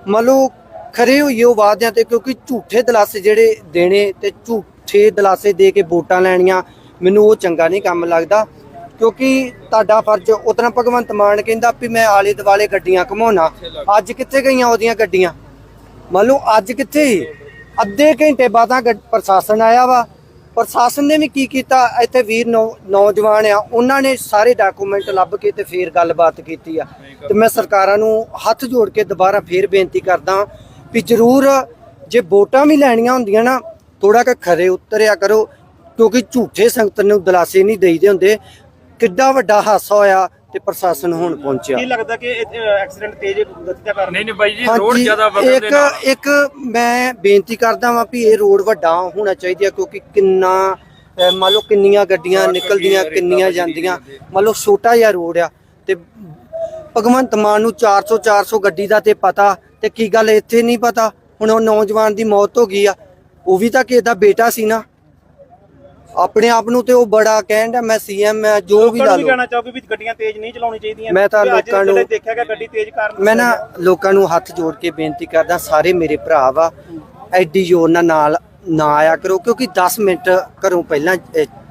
ਮੰਨ ਲਓ ਖਰੇ ਹੋਈਏ ਉਹ ਵਾਅਦਿਆਂ ਤੇ ਕਿਉਂਕਿ ਝੂਠੇ ਦਲਾਸੇ ਜਿਹੜੇ ਦੇਣੇ ਤੇ ਝੂਠੇ ਦਲਾਸੇ ਦੇ ਕੇ ਵੋਟਾਂ ਲੈਣੀਆਂ ਮੈਨੂੰ ਉਹ ਚੰਗਾ ਨਹੀਂ ਕੰਮ ਲੱਗਦਾ। ਕਿਉਂਕਿ ਤੁਹਾਡਾ ਫਰਜ਼ ਉਤਨਾ ਭਗਵੰਤ ਮਾਨ ਕਹਿੰਦਾ ਵੀ ਮੈਂ ਆਲੇ ਦੁਆਲੇ ਗੱਡੀਆਂ ਘਮਾਉਣਾ। ਅੱਜ ਕਿੱਥੇ ਗਈਆਂ ਉਹਦੀਆਂ ਗੱਡੀਆਂ? ਮੰਨ ਲਓ ਅੱਜ ਕਿੱਥੇ ਸੀ? ਅੱਧੇ ਘੰਟੇ ਬਾਅਦ ਪ੍ਰਸ਼ਾਸਨ ਆਇਆ ਵਾ। ਪ੍ਰਸ਼ਾਸਨ ਨੇ ਵੀ ਕੀ ਕੀਤਾ? ਇੱਥੇ ਵੀਰ ਨੌਜਵਾਨ ਆ, ਉਹਨਾਂ ਨੇ ਸਾਰੇ ਡਾਕੂਮੈਂਟ ਲੱਭ ਕੇ ਤੇ ਫੇਰ ਗੱਲਬਾਤ ਕੀਤੀ ਆ। ਤੇ ਮੈਂ ਸਰਕਾਰਾਂ ਨੂੰ ਹੱਥ ਜੋੜ ਕੇ ਦੁਬਾਰਾ ਫੇਰ ਬੇਨਤੀ ਕਰਦਾ ਵੀ ਜ਼ਰੂਰ ਜੇ ਵੋਟਾਂ ਵੀ ਲੈਣੀਆਂ ਹੁੰਦੀਆਂ ਨਾ ਥੋੜਾ ਕੁ ਖਰੇ ਉਤਰਿਆ ਕਰੋ। ਕਿਉਂਕਿ ਝੂਠੇ ਸੰਗਤ ਨੂੰ ਦਲਾਸੇ ਨਹੀਂ ਦੇਈਦੇ ਹੁੰਦੇ। ਕਿੱਡਾ ਵੱਡਾ ਹਾਦਸਾ ਹੋਇਆ ਤੇ ਪ੍ਰਸ਼ਾਸਨ ਹੁਣ ਪਹੁੰਚਿਆ। ਕੀ ਲੱਗਦਾ ਕਿ ਐਕਸੀਡੈਂਟ ਤੇਜ਼ ਗਤੀ ਦਾ ਕਾਰਨ ਨਹੀਂ ਨਹੀਂ ਬਾਈ ਜੀ ਰੋਡ ਜ਼ਿਆਦਾ ਵਧਣ ਦੇ ਇੱਕ ਨਾਲ। ਇੱਕ ਮੈਂ ਬੇਨਤੀ ਕਰਦਾ ਵਾਂ ਵੀ ਇਹ ਰੋਡ ਵੱਡਾ ਹੋਣਾ ਚਾਹੀਦਾ ਕਿਉਂਕਿ ਕਿੰਨਾ ਮੰਨ ਲਓ ਕਿੰਨੀਆਂ ਗੱਡੀਆਂ ਨਿਕਲਦੀਆਂ ਕਿੰਨੀਆਂ ਜਾਂਦੀਆਂ। ਮੰਨ ਲਓ ਛੋਟਾ ਜਿਹਾ ਰੋਡ ਆ ਤੇ ਭਗਵੰਤ ਮਾਨ ਨੂੰ 400 400 ਗੱਡੀ ਦਾ ਤੇ ਪਤਾ ਤੇ ਕੀ ਗੱਲ ਇੱਥੇ ਨਹੀਂ ਪਤਾ। ਹੁਣ ਉਹ ਨੌਜਵਾਨ ਦੀ ਮੌਤ ਹੋ ਗਈ ਆ। ਉਹ ਵੀ ਤਾਂ ਕਿਸੇ ਦਾ ਬੇਟਾ ਸੀ ਨਾ। ਆਪਣੇ ਆਪ ਨੂੰ ਤੇ ਉਹ ਬੜਾ ਕਹਿੰਦਾ ਮੈਂ ਸੀਐਮ ਮੈਂ ਜੋ ਵੀ ਲਾ ਲਓ। ਕਹਿਣਾ ਚਾਹੋਗੇ ਵੀ ਗੱਡੀਆਂ ਤੇਜ਼ ਨਹੀਂ ਚਲਾਉਣੀ ਚਾਹੀਦੀਆਂ। ਮੈਂ ਤਾਂ ਲੋਕਾਂ ਨੂੰ- ਦੇਖਿਆ ਗਿਆ ਗੱਡੀ ਤੇਜ਼ ਕਾਰਨ ਮੈਂ ਨਾ ਲੋਕਾਂ ਨੂੰ ਹੱਥ ਜੋੜ ਕੇ ਬੇਨਤੀ ਕਰਦਾ ਸਾਰੇ ਮੇਰੇ ਭਰਾ ਵਾ ਐਡੀ ਜ਼ੋਰ ਨਾਲ ਨਾਲ ਨਾ ਆਇਆ ਕਰੋ ਕਿਉਂਕਿ 10 ਮਿੰਟ ਘਰੋਂ ਪਹਿਲਾਂ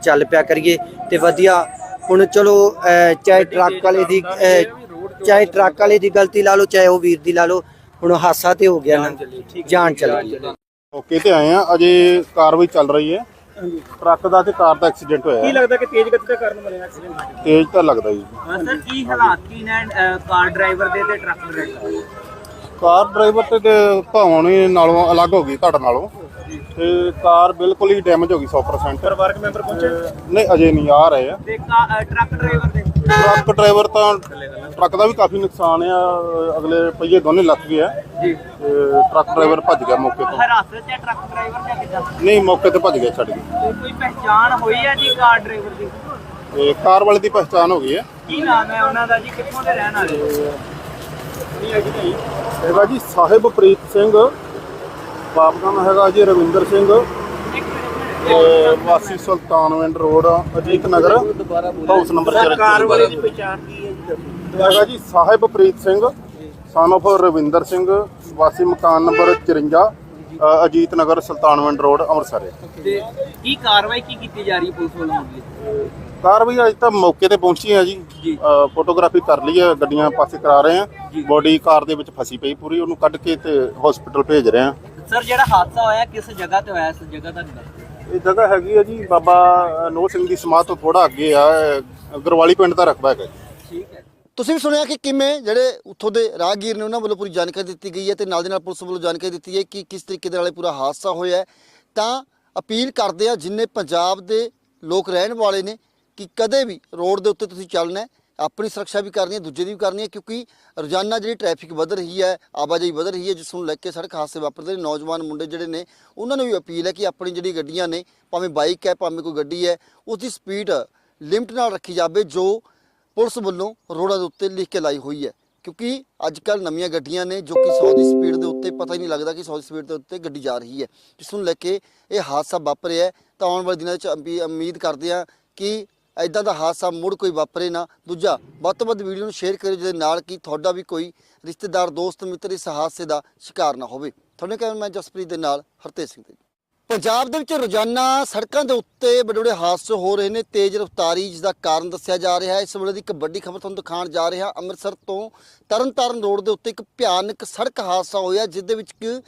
ਚੱਲ ਪਿਆ ਕਰੀਏ ਤੇ ਵਧੀਆ। ਹੁਣ ਚਲੋ ਚਾਹੇ ਟਰੱਕ ਵਾਲੇ ਦੀ ਚਾਹੇ ਟਰੱਕ ਵਾਲੇ ਦੀ ਗਲਤੀ ਲਾ ਲਓ ਚਾਹੇ ਉਹ ਵੀਰ ਦੀ ਲਾ ਲਓ ਹੁਣ ਹਾਸਾ ਤੇ ਹੋ ਗਿਆ ਨਾ। ਜਾਨ ਚਲੀ। ਗਈ ਮੌਕੇ ਤੇ ਆਏ ਆ ਅਜੇ ਕਾਰਵਾਈ ਚੱਲ ਰਹੀ ਹੈ। ਟਰੱਕ ਦਾ ਤੇ ਕਾਰ ਦਾ ਐਕਸੀਡੈਂਟ ਹੋਇਆ। ਕੀ। ਲੱਗਦਾ ਕਿ ਤੇਜ਼ ਗਤੀ ਦਾ ਕਾਰਨ ਬਣਿਆ ਐਕਸੀਡੈਂਟ? ਤੇਜ਼ ਤਾਂ ਲੱਗਦਾ ਜੀ। ਸਰ ਕੀ ਹਾਲਾਤ? ਕੀ ਨੇ ਕਾਰ ਡਰਾਈਵਰ ਦੇ ਤੇ ਟਰੱਕ ਡਰਾਈਵਰ ਦੇ? ਕਾਰ ਡਰਾਈਵਰ ਤੇ ਤੇ ਭਾਵਣੀ ਨਾਲੋਂ ਅਲੱਗ ਹੋ ਗਈ ਤੁਹਾਡੇ ਨਾਲੋਂ। ਤੇ ਕਾਰ ਬਿਲਕੁਲ ਹੀ ਡੈਮੇਜ ਹੋ ਗਈ 100% ਪਰਿਵਾਰਕ ਮੈਂਬਰ ਪਹੁੰਚੇ? ਨਹੀਂ ਅਜੇ ਨਹੀਂ ਆ ਰਹੇ ਆ। ਤੇ ਕਾ- ਅਹ, ਟਰੱਕ ਡਰਾਈਵਰ ਦੇ? ਟਰੱਕ ਡਰਾਈਵਰ ਤਾਂ ਟਰੱਕ ਦਾ ਵੀ ਕਾਫੀ ਨੁਕਸਾਨ ਆ ਅਗਲੇ ਪਹੀਏ ਦੋਨੇ ਲੱਥ ਗਏ ਆ। ਜੀ। ਤੇ ਟਰੱਕ ਡਰਾਈਵਰ ਭੱਜ ਗਿਆ ਮੌਕੇ ਤੋਂ। ਹਰਾਸਤ ਹੈ ਟਰੱਕ ਡਰਾਈਵਰ ਜਾਂ ਕਿੱਦਾਂ ਨਹੀਂ ਮੌਕੇ ਤੇ ਭੱਜ ਗਿਆ ਛੱਡ ਤੇ ਕੋਈ ਪਹਿਚਾਣ ਹੋਈ ਹੈ ਜੀ ਕਾਰ ਡਰਾਈਵਰ ਦੀ? ਤੇ ਕਾਰ ਵਾਲੇ ਦੀ ਪਛਾਣ ਹੋ ਗਈ ਹੈ ਕੀ ਨਾਮ ਹੈ ਉਹਨਾਂ ਦਾ ਜੀ? ਕਿੱਥੋਂ ਦੇ ਰਹਿਣ ਵਾਲੇ? ਹੈਗਾ ਜੀ। ਸਾਹਿਬ ਪ੍ਰੀਤ ਸਿੰਘ। ਬਾਪ ਦਾ ਨਾਮ ਹੈਗਾ ਜੀ ਰਵਿੰਦਰ ਸਿੰਘ। ਤੇ ਵਾਸੀ Sultanwind road Ajit Nagar. House number 4 car ਵਾਲੇ ਦੀ ਪਛਾਣ ਕੀ ਹੈ ਜੀ ਹੈਗਾ ਜੀ ਸਾਹਿਬ ਪ੍ਰੀਤ ਸਿੰਘ son of ਰਵਿੰਦਰ ਸਿੰਘ ਵਾਸੀ ਮਕਾਨ ਨੰਬਰ 54 ਅ, ਅਜੀਤ ਨਗਰ ਸੁਲਤਾਨਵਿੰਡ ਰੋਡ ਅੰਮ੍ਰਿਤਸਰ। ਤੇ ਕੀ ਕਾਰਵਾਈ ਕੀ ਕੀਤੀ ਜਾ ਰਹੀ ਹੈ ਪੁਲਿਸ ਵੱਲੋਂ ਅੱਗੇ ਕਾਰ ਵੀ ਅੱਜ ਤਾਂ ਮੌਕੇ ਤੇ ਪਹੁੰਚੀ ਆ ਜੀ। ਜੀ। ਅ, ਫੋਟੋਗ੍ਰਾਫੀ ਕਰ ਲਈ ਹੈ ਗੱਡੀਆਂ ਪਾਸੇ ਕਰਾ ਰਹੇ ਆ ਬੋਡੀ ਕਾਰ ਦੇ ਵਿੱਚ ਫਸੀ ਪਈ ਪੂਰੀ ਉਹਨੂੰ ਕੱਢ ਕੇ ਤੇ ਹਸਪੀਟਲ ਭੇਜ ਰਹੇ ਆ ਸਰ ਜਿਹੜਾ ਹਾਦਸਾ ਹੋਇਆ ਕਿਸ ਜਗ੍ਹਾ ਤੇ ਹੋਇਆ ਇਸ ਜਗ੍ਹਾ ਦਾ ਦੱਸੋ ਇਹ ਜਗ੍ਹਾ ਹੈਗੀ ਹੈ ਜੀ ਬਾਬਾ ਨੋਹ ਸਿੰਘ ਦੀ ਸਮਾਧ ਤੋਂ ਥੋੜਾ ਅੱਗੇ ਆ ਅ, ਗਰਵਾਲੀ ਪਿੰਡ ਦਾ ਰਕਬਾ ਹੈਗਾ ਜੀ। ਹੈ ਤੁਸੀਂ ਵੀ ਸੁਣਿਆ ਕਿ ਕਿਵੇਂ ਜਿਹੜੇ ਉੱਥੋਂ ਦੇ ਰਾਹਗੀਰ ਨੇ ਉਹਨਾਂ ਵੱਲੋਂ ਪੂਰੀ ਜਾਣਕਾਰੀ ਦਿੱਤੀ ਗਈ ਹੈ ਤੇ ਨਾਲ ਦੇ ਨਾਲ ਪੁਲਿਸ ਵੱਲੋਂ ਜਾਣਕਾਰੀ ਦਿੱਤੀ ਹੈ ਕਿ ਕਿਸ ਤਰੀਕੇ ਦੇ ਨਾਲ ਇਹ ਪੂਰਾ ਹਾਦਸਾ ਹੋਇਆ ਤਾਂ ਅਪੀਲ ਕਰਦੇ ਆ ਜਿੰਨੇ ਪੰਜਾਬ ਦੇ ਲੋਕ ਰਹਿਣ ਵਾਲੇ ਨੇ ਕਿ ਕਦੇ ਵੀ ਰੋਡ ਦੇ ਉੱਤੇ ਤੁਸੀਂ ਚੱਲਣਾ ਆਪਣੀ ਸੁਰੱਖਿਆ ਵੀ ਕਰਨੀ ਹੈ, ਦੂਜੇ ਦੀ ਵੀ ਕਰਨੀ ਹੈ, ਕਿਉਂਕਿ ਰੋਜ਼ਾਨਾ ਜਿਹੜੀ ਟ੍ਰੈਫਿਕ ਵੱਧ ਰਹੀ ਹੈ, ਆਵਾਜਾਈ ਵੱਧ ਰਹੀ ਹੈ, ਜਿਸ ਨੂੰ ਲੈ ਕੇ ਸੜਕ ਹਾਦਸੇ ਵਾਪਰਦੇ ਨੇ, ਨੌਜਵਾਨ ਮੁੰਡੇ ਜਿਹੜੇ ਨੇ, ਉਹਨਾਂ ਨੂੰ ਵੀ ਅਪੀਲ ਹੈ ਕਿ ਆਪਣੀ ਜਿਹੜੀ ਗੱਡੀਆਂ ਨੇ, ਭਾਵੇਂ ਬਾਈਕ ਹੈ, ਭਾਵੇਂ ਕੋਈ ਗੱਡੀ ਹੈ, ਉਸ ਦੀ ਸਪੀਡ ਲਿਮਟ ਨਾਲ ਰੱਖੀ ਜਾਵੇ, ਜੋ ਪੁਲਿਸ ਵੱਲੋਂ ਰੋਡਾਂ ਦੇ ਉੱਤੇ ਲਿਖ ਕੇ ਲਾਈ ਹੋਈ ਹੈ। ਕਿਉਂਕਿ ਅੱਜ ਕੱਲ ਨਵੀਆਂ ਗੱਡੀਆਂ ਨੇ ਜੋ ਕਿ 100 ਦੀ ਸਪੀਡ ਦੇ ਉੱਤੇ ਪਤਾ ਹੀ ਨਹੀਂ ਲੱਗਦਾ ਕਿ 100 ਦੀ ਸਪੀਡ ਦੇ ਉੱਤੇ ਗੱਡੀ ਜਾ ਰਹੀ ਹੈ। ਜਿਸ ਨੂੰ ਲੈ ਕੇ ਇਹ ਹਾਦਸਾ ਵਾਪਰਿਆ ਹੈ। ਤਾਂ ਆਉਣ ਵਾਲੇ ਦਿਨਾਂ ਵਿੱਚ ਅੰਬੀ- ਉਮੀਦ ਕਰਦੇ ਹਾਂ ਕਿ ਐਦਾਂ ਦਾ ਹਾਦਸਾ ਮੁੜ ਕੋਈ ਵਾਪਰੇ ਨਾ। ਦੂਜਾ, ਵੱਧ ਤੋਂ ਵੱਧ ਵੀਡੀਓ ਨੂੰ ਸ਼ੇਅਰ ਕਰਿਓ, ਜਿਹਦੇ ਨਾਲ ਕਿ ਤੁਹਾਡਾ ਵੀ ਕੋਈ ਰਿਸ਼ਤੇਦਾਰ, ਦੋਸਤ, ਮਿੱਤਰ ਇਸ ਹਾਦਸੇ ਦਾ ਸ਼ਿਕਾਰ ਨਾ ਹੋਵੇ। ਤੁਹਾਨੂੰ ਕਹਿੰਦਾ ਮੈਂ ਜਸਪ੍ਰੀਤ ਦੇ ਨਾਲ ਹਰਤੇਜ ਸਿੰਘ ਦੇ। ਪੰਜਾਬ ਦੇ ਵਿੱਚ ਰੋਜ਼ਾਨਾ ਸੜਕਾਂ ਦੇ ਉੱਤੇ ਬੜੇ ਬੜੇ ਹਾਦਸੇ ਹੋ ਰਹੇ ਨੇ। ਤੇਜ਼ ਰਫ਼ਤਾਰੀ ਜਿਸ ਦਾ ਕਾਰਨ ਦੱਸਿਆ ਜਾ ਰਿਹਾ ਹੈ। ਇਸ ਵੇਲੇ ਦੀ ਇੱਕ ਵੱਡੀ ਖਬਰ ਤੁਹਾਨੂੰ ਦਿਖਾਉਣ ਜਾ ਰਿਹਾ। ਅੰਮ੍ਰਿਤਸਰ ਤੋਂ ਤਰਨਤਾਰਨ ਰੋਡ ਦੇ ਉੱਤੇ ਇੱਕ ਭਿਆਨਕ ਸੜਕ ਹਾਦਸਾ ਹੋਇਆ ਜਿਸ ਦੇ ਵਿੱਚ ਇੱਕ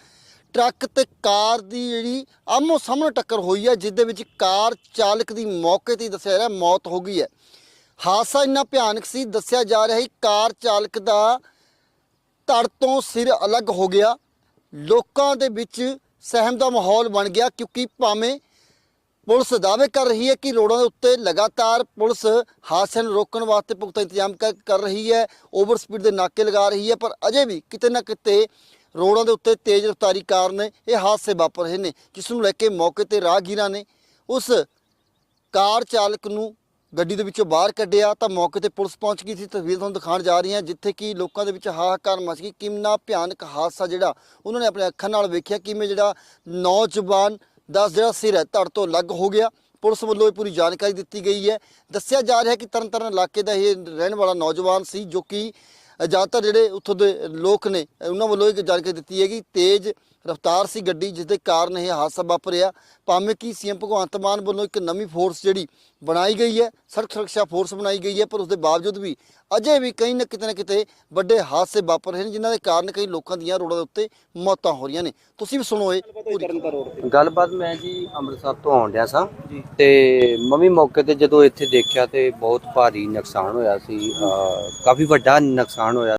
ਟਰੱਕ ਤੇ ਕਾਰ ਦੀ ਜਿਹੜੀ ਆਮੋ ਸਾਹਮਣੇ ਟੱਕਰ ਹੋਈ ਹੈ ਜਿਸ ਦੇ ਵਿੱਚ ਕਾਰ ਚਾਲਕ ਦੀ ਮੌਕੇ ਤੇ ਦੱਸਿਆ ਜਾ ਰਿਹਾ, ਮੌਤ ਹੋ ਗਈ ਹੈ। ਹਾਦਸਾ ਇੰਨਾ ਭਿਆਨਕ ਸੀ, ਦੱਸਿਆ ਜਾ ਰਿਹਾ ਹੈ ਕਾਰ ਚਾਲਕ ਦਾ ਧੜ ਤੋਂ ਸਿਰ ਅਲੱਗ ਹੋ ਗਿਆ। ਲੋਕਾਂ ਦੇ ਵਿੱਚ ਸਹਿਮ ਦਾ ਮਾਹੌਲ ਬਣ ਗਿਆ ਕਿਉਂਕਿ ਭਾਵੇਂ ਪੁਲਿਸ ਦਾਅਵੇ ਕਰ ਰਹੀ ਹੈ ਕਿ ਰੋਡਾਂ ਦੇ ਉੱਤੇ ਲਗਾਤਾਰ ਪੁਲਿਸ ਹਾਦਸਿਆਂ ਨੂੰ ਰੋਕਣ ਵਾਸਤੇ ਪੁਖਤਾ ਇੰਤਜ਼ਾਮ ਕਰ ਕਰ ਰਹੀ ਹੈ, ਓਵਰ ਸਪੀਡ ਦੇ ਨਾਕੇ ਲਗਾ ਰਹੀ ਹੈ, ਪਰ ਅਜੇ ਵੀ ਕਿਤੇ ਨਾ ਕਿਤੇ ਰੋਡਾਂ ਦੇ ਉੱਤੇ ਤੇਜ਼ ਰਫ਼ਤਾਰੀ ਕਾਰਨ ਇਹ ਹਾਦਸੇ ਵਾਪਰ ਰਹੇ ਨੇ, ਜਿਸ ਨੂੰ ਲੈ ਕੇ ਮੌਕੇ ਤੇ ਰਾਹਗੀਰਾਂ ਨੇ ਉਸ ਕਾਰ ਚਾਲਕ ਨੂੰ ਗੱਡੀ ਦੇ ਵਿੱਚੋਂ ਬਾਹਰ ਕੱਢਿਆ ਤਾਂ ਮੌਕੇ ਤੇ ਪੁਲਿਸ ਪਹੁੰਚ ਗਈ ਸੀ। ਤਸਵੀਰ ਤੁਹਾਨੂੰ ਦਿਖਾਉਣ ਜਾ ਰਹੀ ਹਾਂ, ਜਿੱਥੇ ਕਿ ਲੋਕਾਂ ਦੇ ਵਿੱਚ ਹਾਹਾਕਾਰ ਮਚ ਗਈ। ਕਿੰਨਾ ਭਿਆਨਕ ਹਾਦਸਾ ਜਿਹੜਾ, ਉਹਨਾਂ ਨੇ ਆਪਣੇ ਅੱਖਾਂ ਨਾਲ ਵੇਖਿਆ ਕਿਵੇਂ ਜਿਹੜਾ ਨੌਜਵਾਨ ਦਾ ਜਿਹੜਾ ਸਿਰ ਹੈ, ਧੜ ਤੋਂ ਅਲੱਗ ਹੋ ਗਿਆ। ਪੁਲਿਸ ਵੱਲੋਂ ਇਹ ਪੂਰੀ ਜਾਣਕਾਰੀ ਦਿੱਤੀ ਗਈ ਹੈ। ਦੱਸਿਆ ਜਾ ਰਿਹਾ ਕਿ ਤਰਨਤਾਰਨ ਇਲਾਕੇ ਦਾ ਇਹ ਰਹਿਣ ਵਾਲਾ ਨੌਜਵਾਨ ਸੀ, ਜੋ ਕਿ ਜ਼ਿਆਦਾਤਰ ਜਿਹੜੇ ਉੱਥੋਂ ਦੇ ਲੋਕ ਨੇ, ਉਹਨਾਂ ਵੱਲੋਂ ਇੱਕ ਜਾਣਕਾਰੀ ਦਿੱਤੀ ਹੈ ਕਿ ਤੇਜ਼ ਰਫ਼ਤਾਰ ਸੀ ਗੱਡੀ, ਜਿਸ ਦੇ ਕਾਰਨ ਇਹ ਹਾਦਸਾ ਵਾਪਰਿਆ। ਭਾਵੇਂ ਕਿ ਸੀਐਮ ਭਗਵੰਤ ਮਾਨ ਵੱਲੋਂ ਇੱਕ ਨਵੀਂ ਫੋਰਸ ਜਿਹੜੀ ਬਣਾਈ ਗਈ ਹੈ ਸੜਕ ਸੁਰੱਖਿਆ ਫੋਰਸ ਬਣਾਈ ਗਈ ਹੈ ਪਰ ਉਸ ਦੇ ਬਾਵਜੂਦ ਵੀ ਅਜੇ ਵੀ ਕਈ ਨਾ ਕਿਤੇ ਨਾ ਕਿਤੇ ਵੱਡੇ ਹਾਦਸੇ ਵਾਪਰ ਰਹੇ ਨੇ ਜਿਨ੍ਹਾਂ ਦੇ ਕਾਰਨ ਕਈ ਲੋਕਾਂ ਦੀਆਂ ਰੋਡਾਂ ਦੇ ਉੱਤੇ ਮੌਤਾਂ ਹੋ ਰਹੀਆਂ ਨੇ। ਤੁਸੀਂ ਵੀ ਸੁਣੋ ਇਹ ਪੂਰੀ ਗੱਲਬਾਤ ਮੈਂ ਜੀ ਅੰਮ੍ਰਿਤਸਰ ਤੋਂ ਆਉਣ ਡਿਆ ਸਾਂ। ਤੇ ਮੰਮੀ ਮੌਕੇ ਤੇ ਜਦੋਂ ਇੱਥੇ ਦੇਖਿਆ ਤੇ ਬਹੁਤ ਭਾਰੀ ਨੁਕਸਾਨ ਹੋਇਆ ਸੀ ਕਾਫੀ ਵੱਡਾ ਨੁਕਸਾਨ ਹੋਇਆ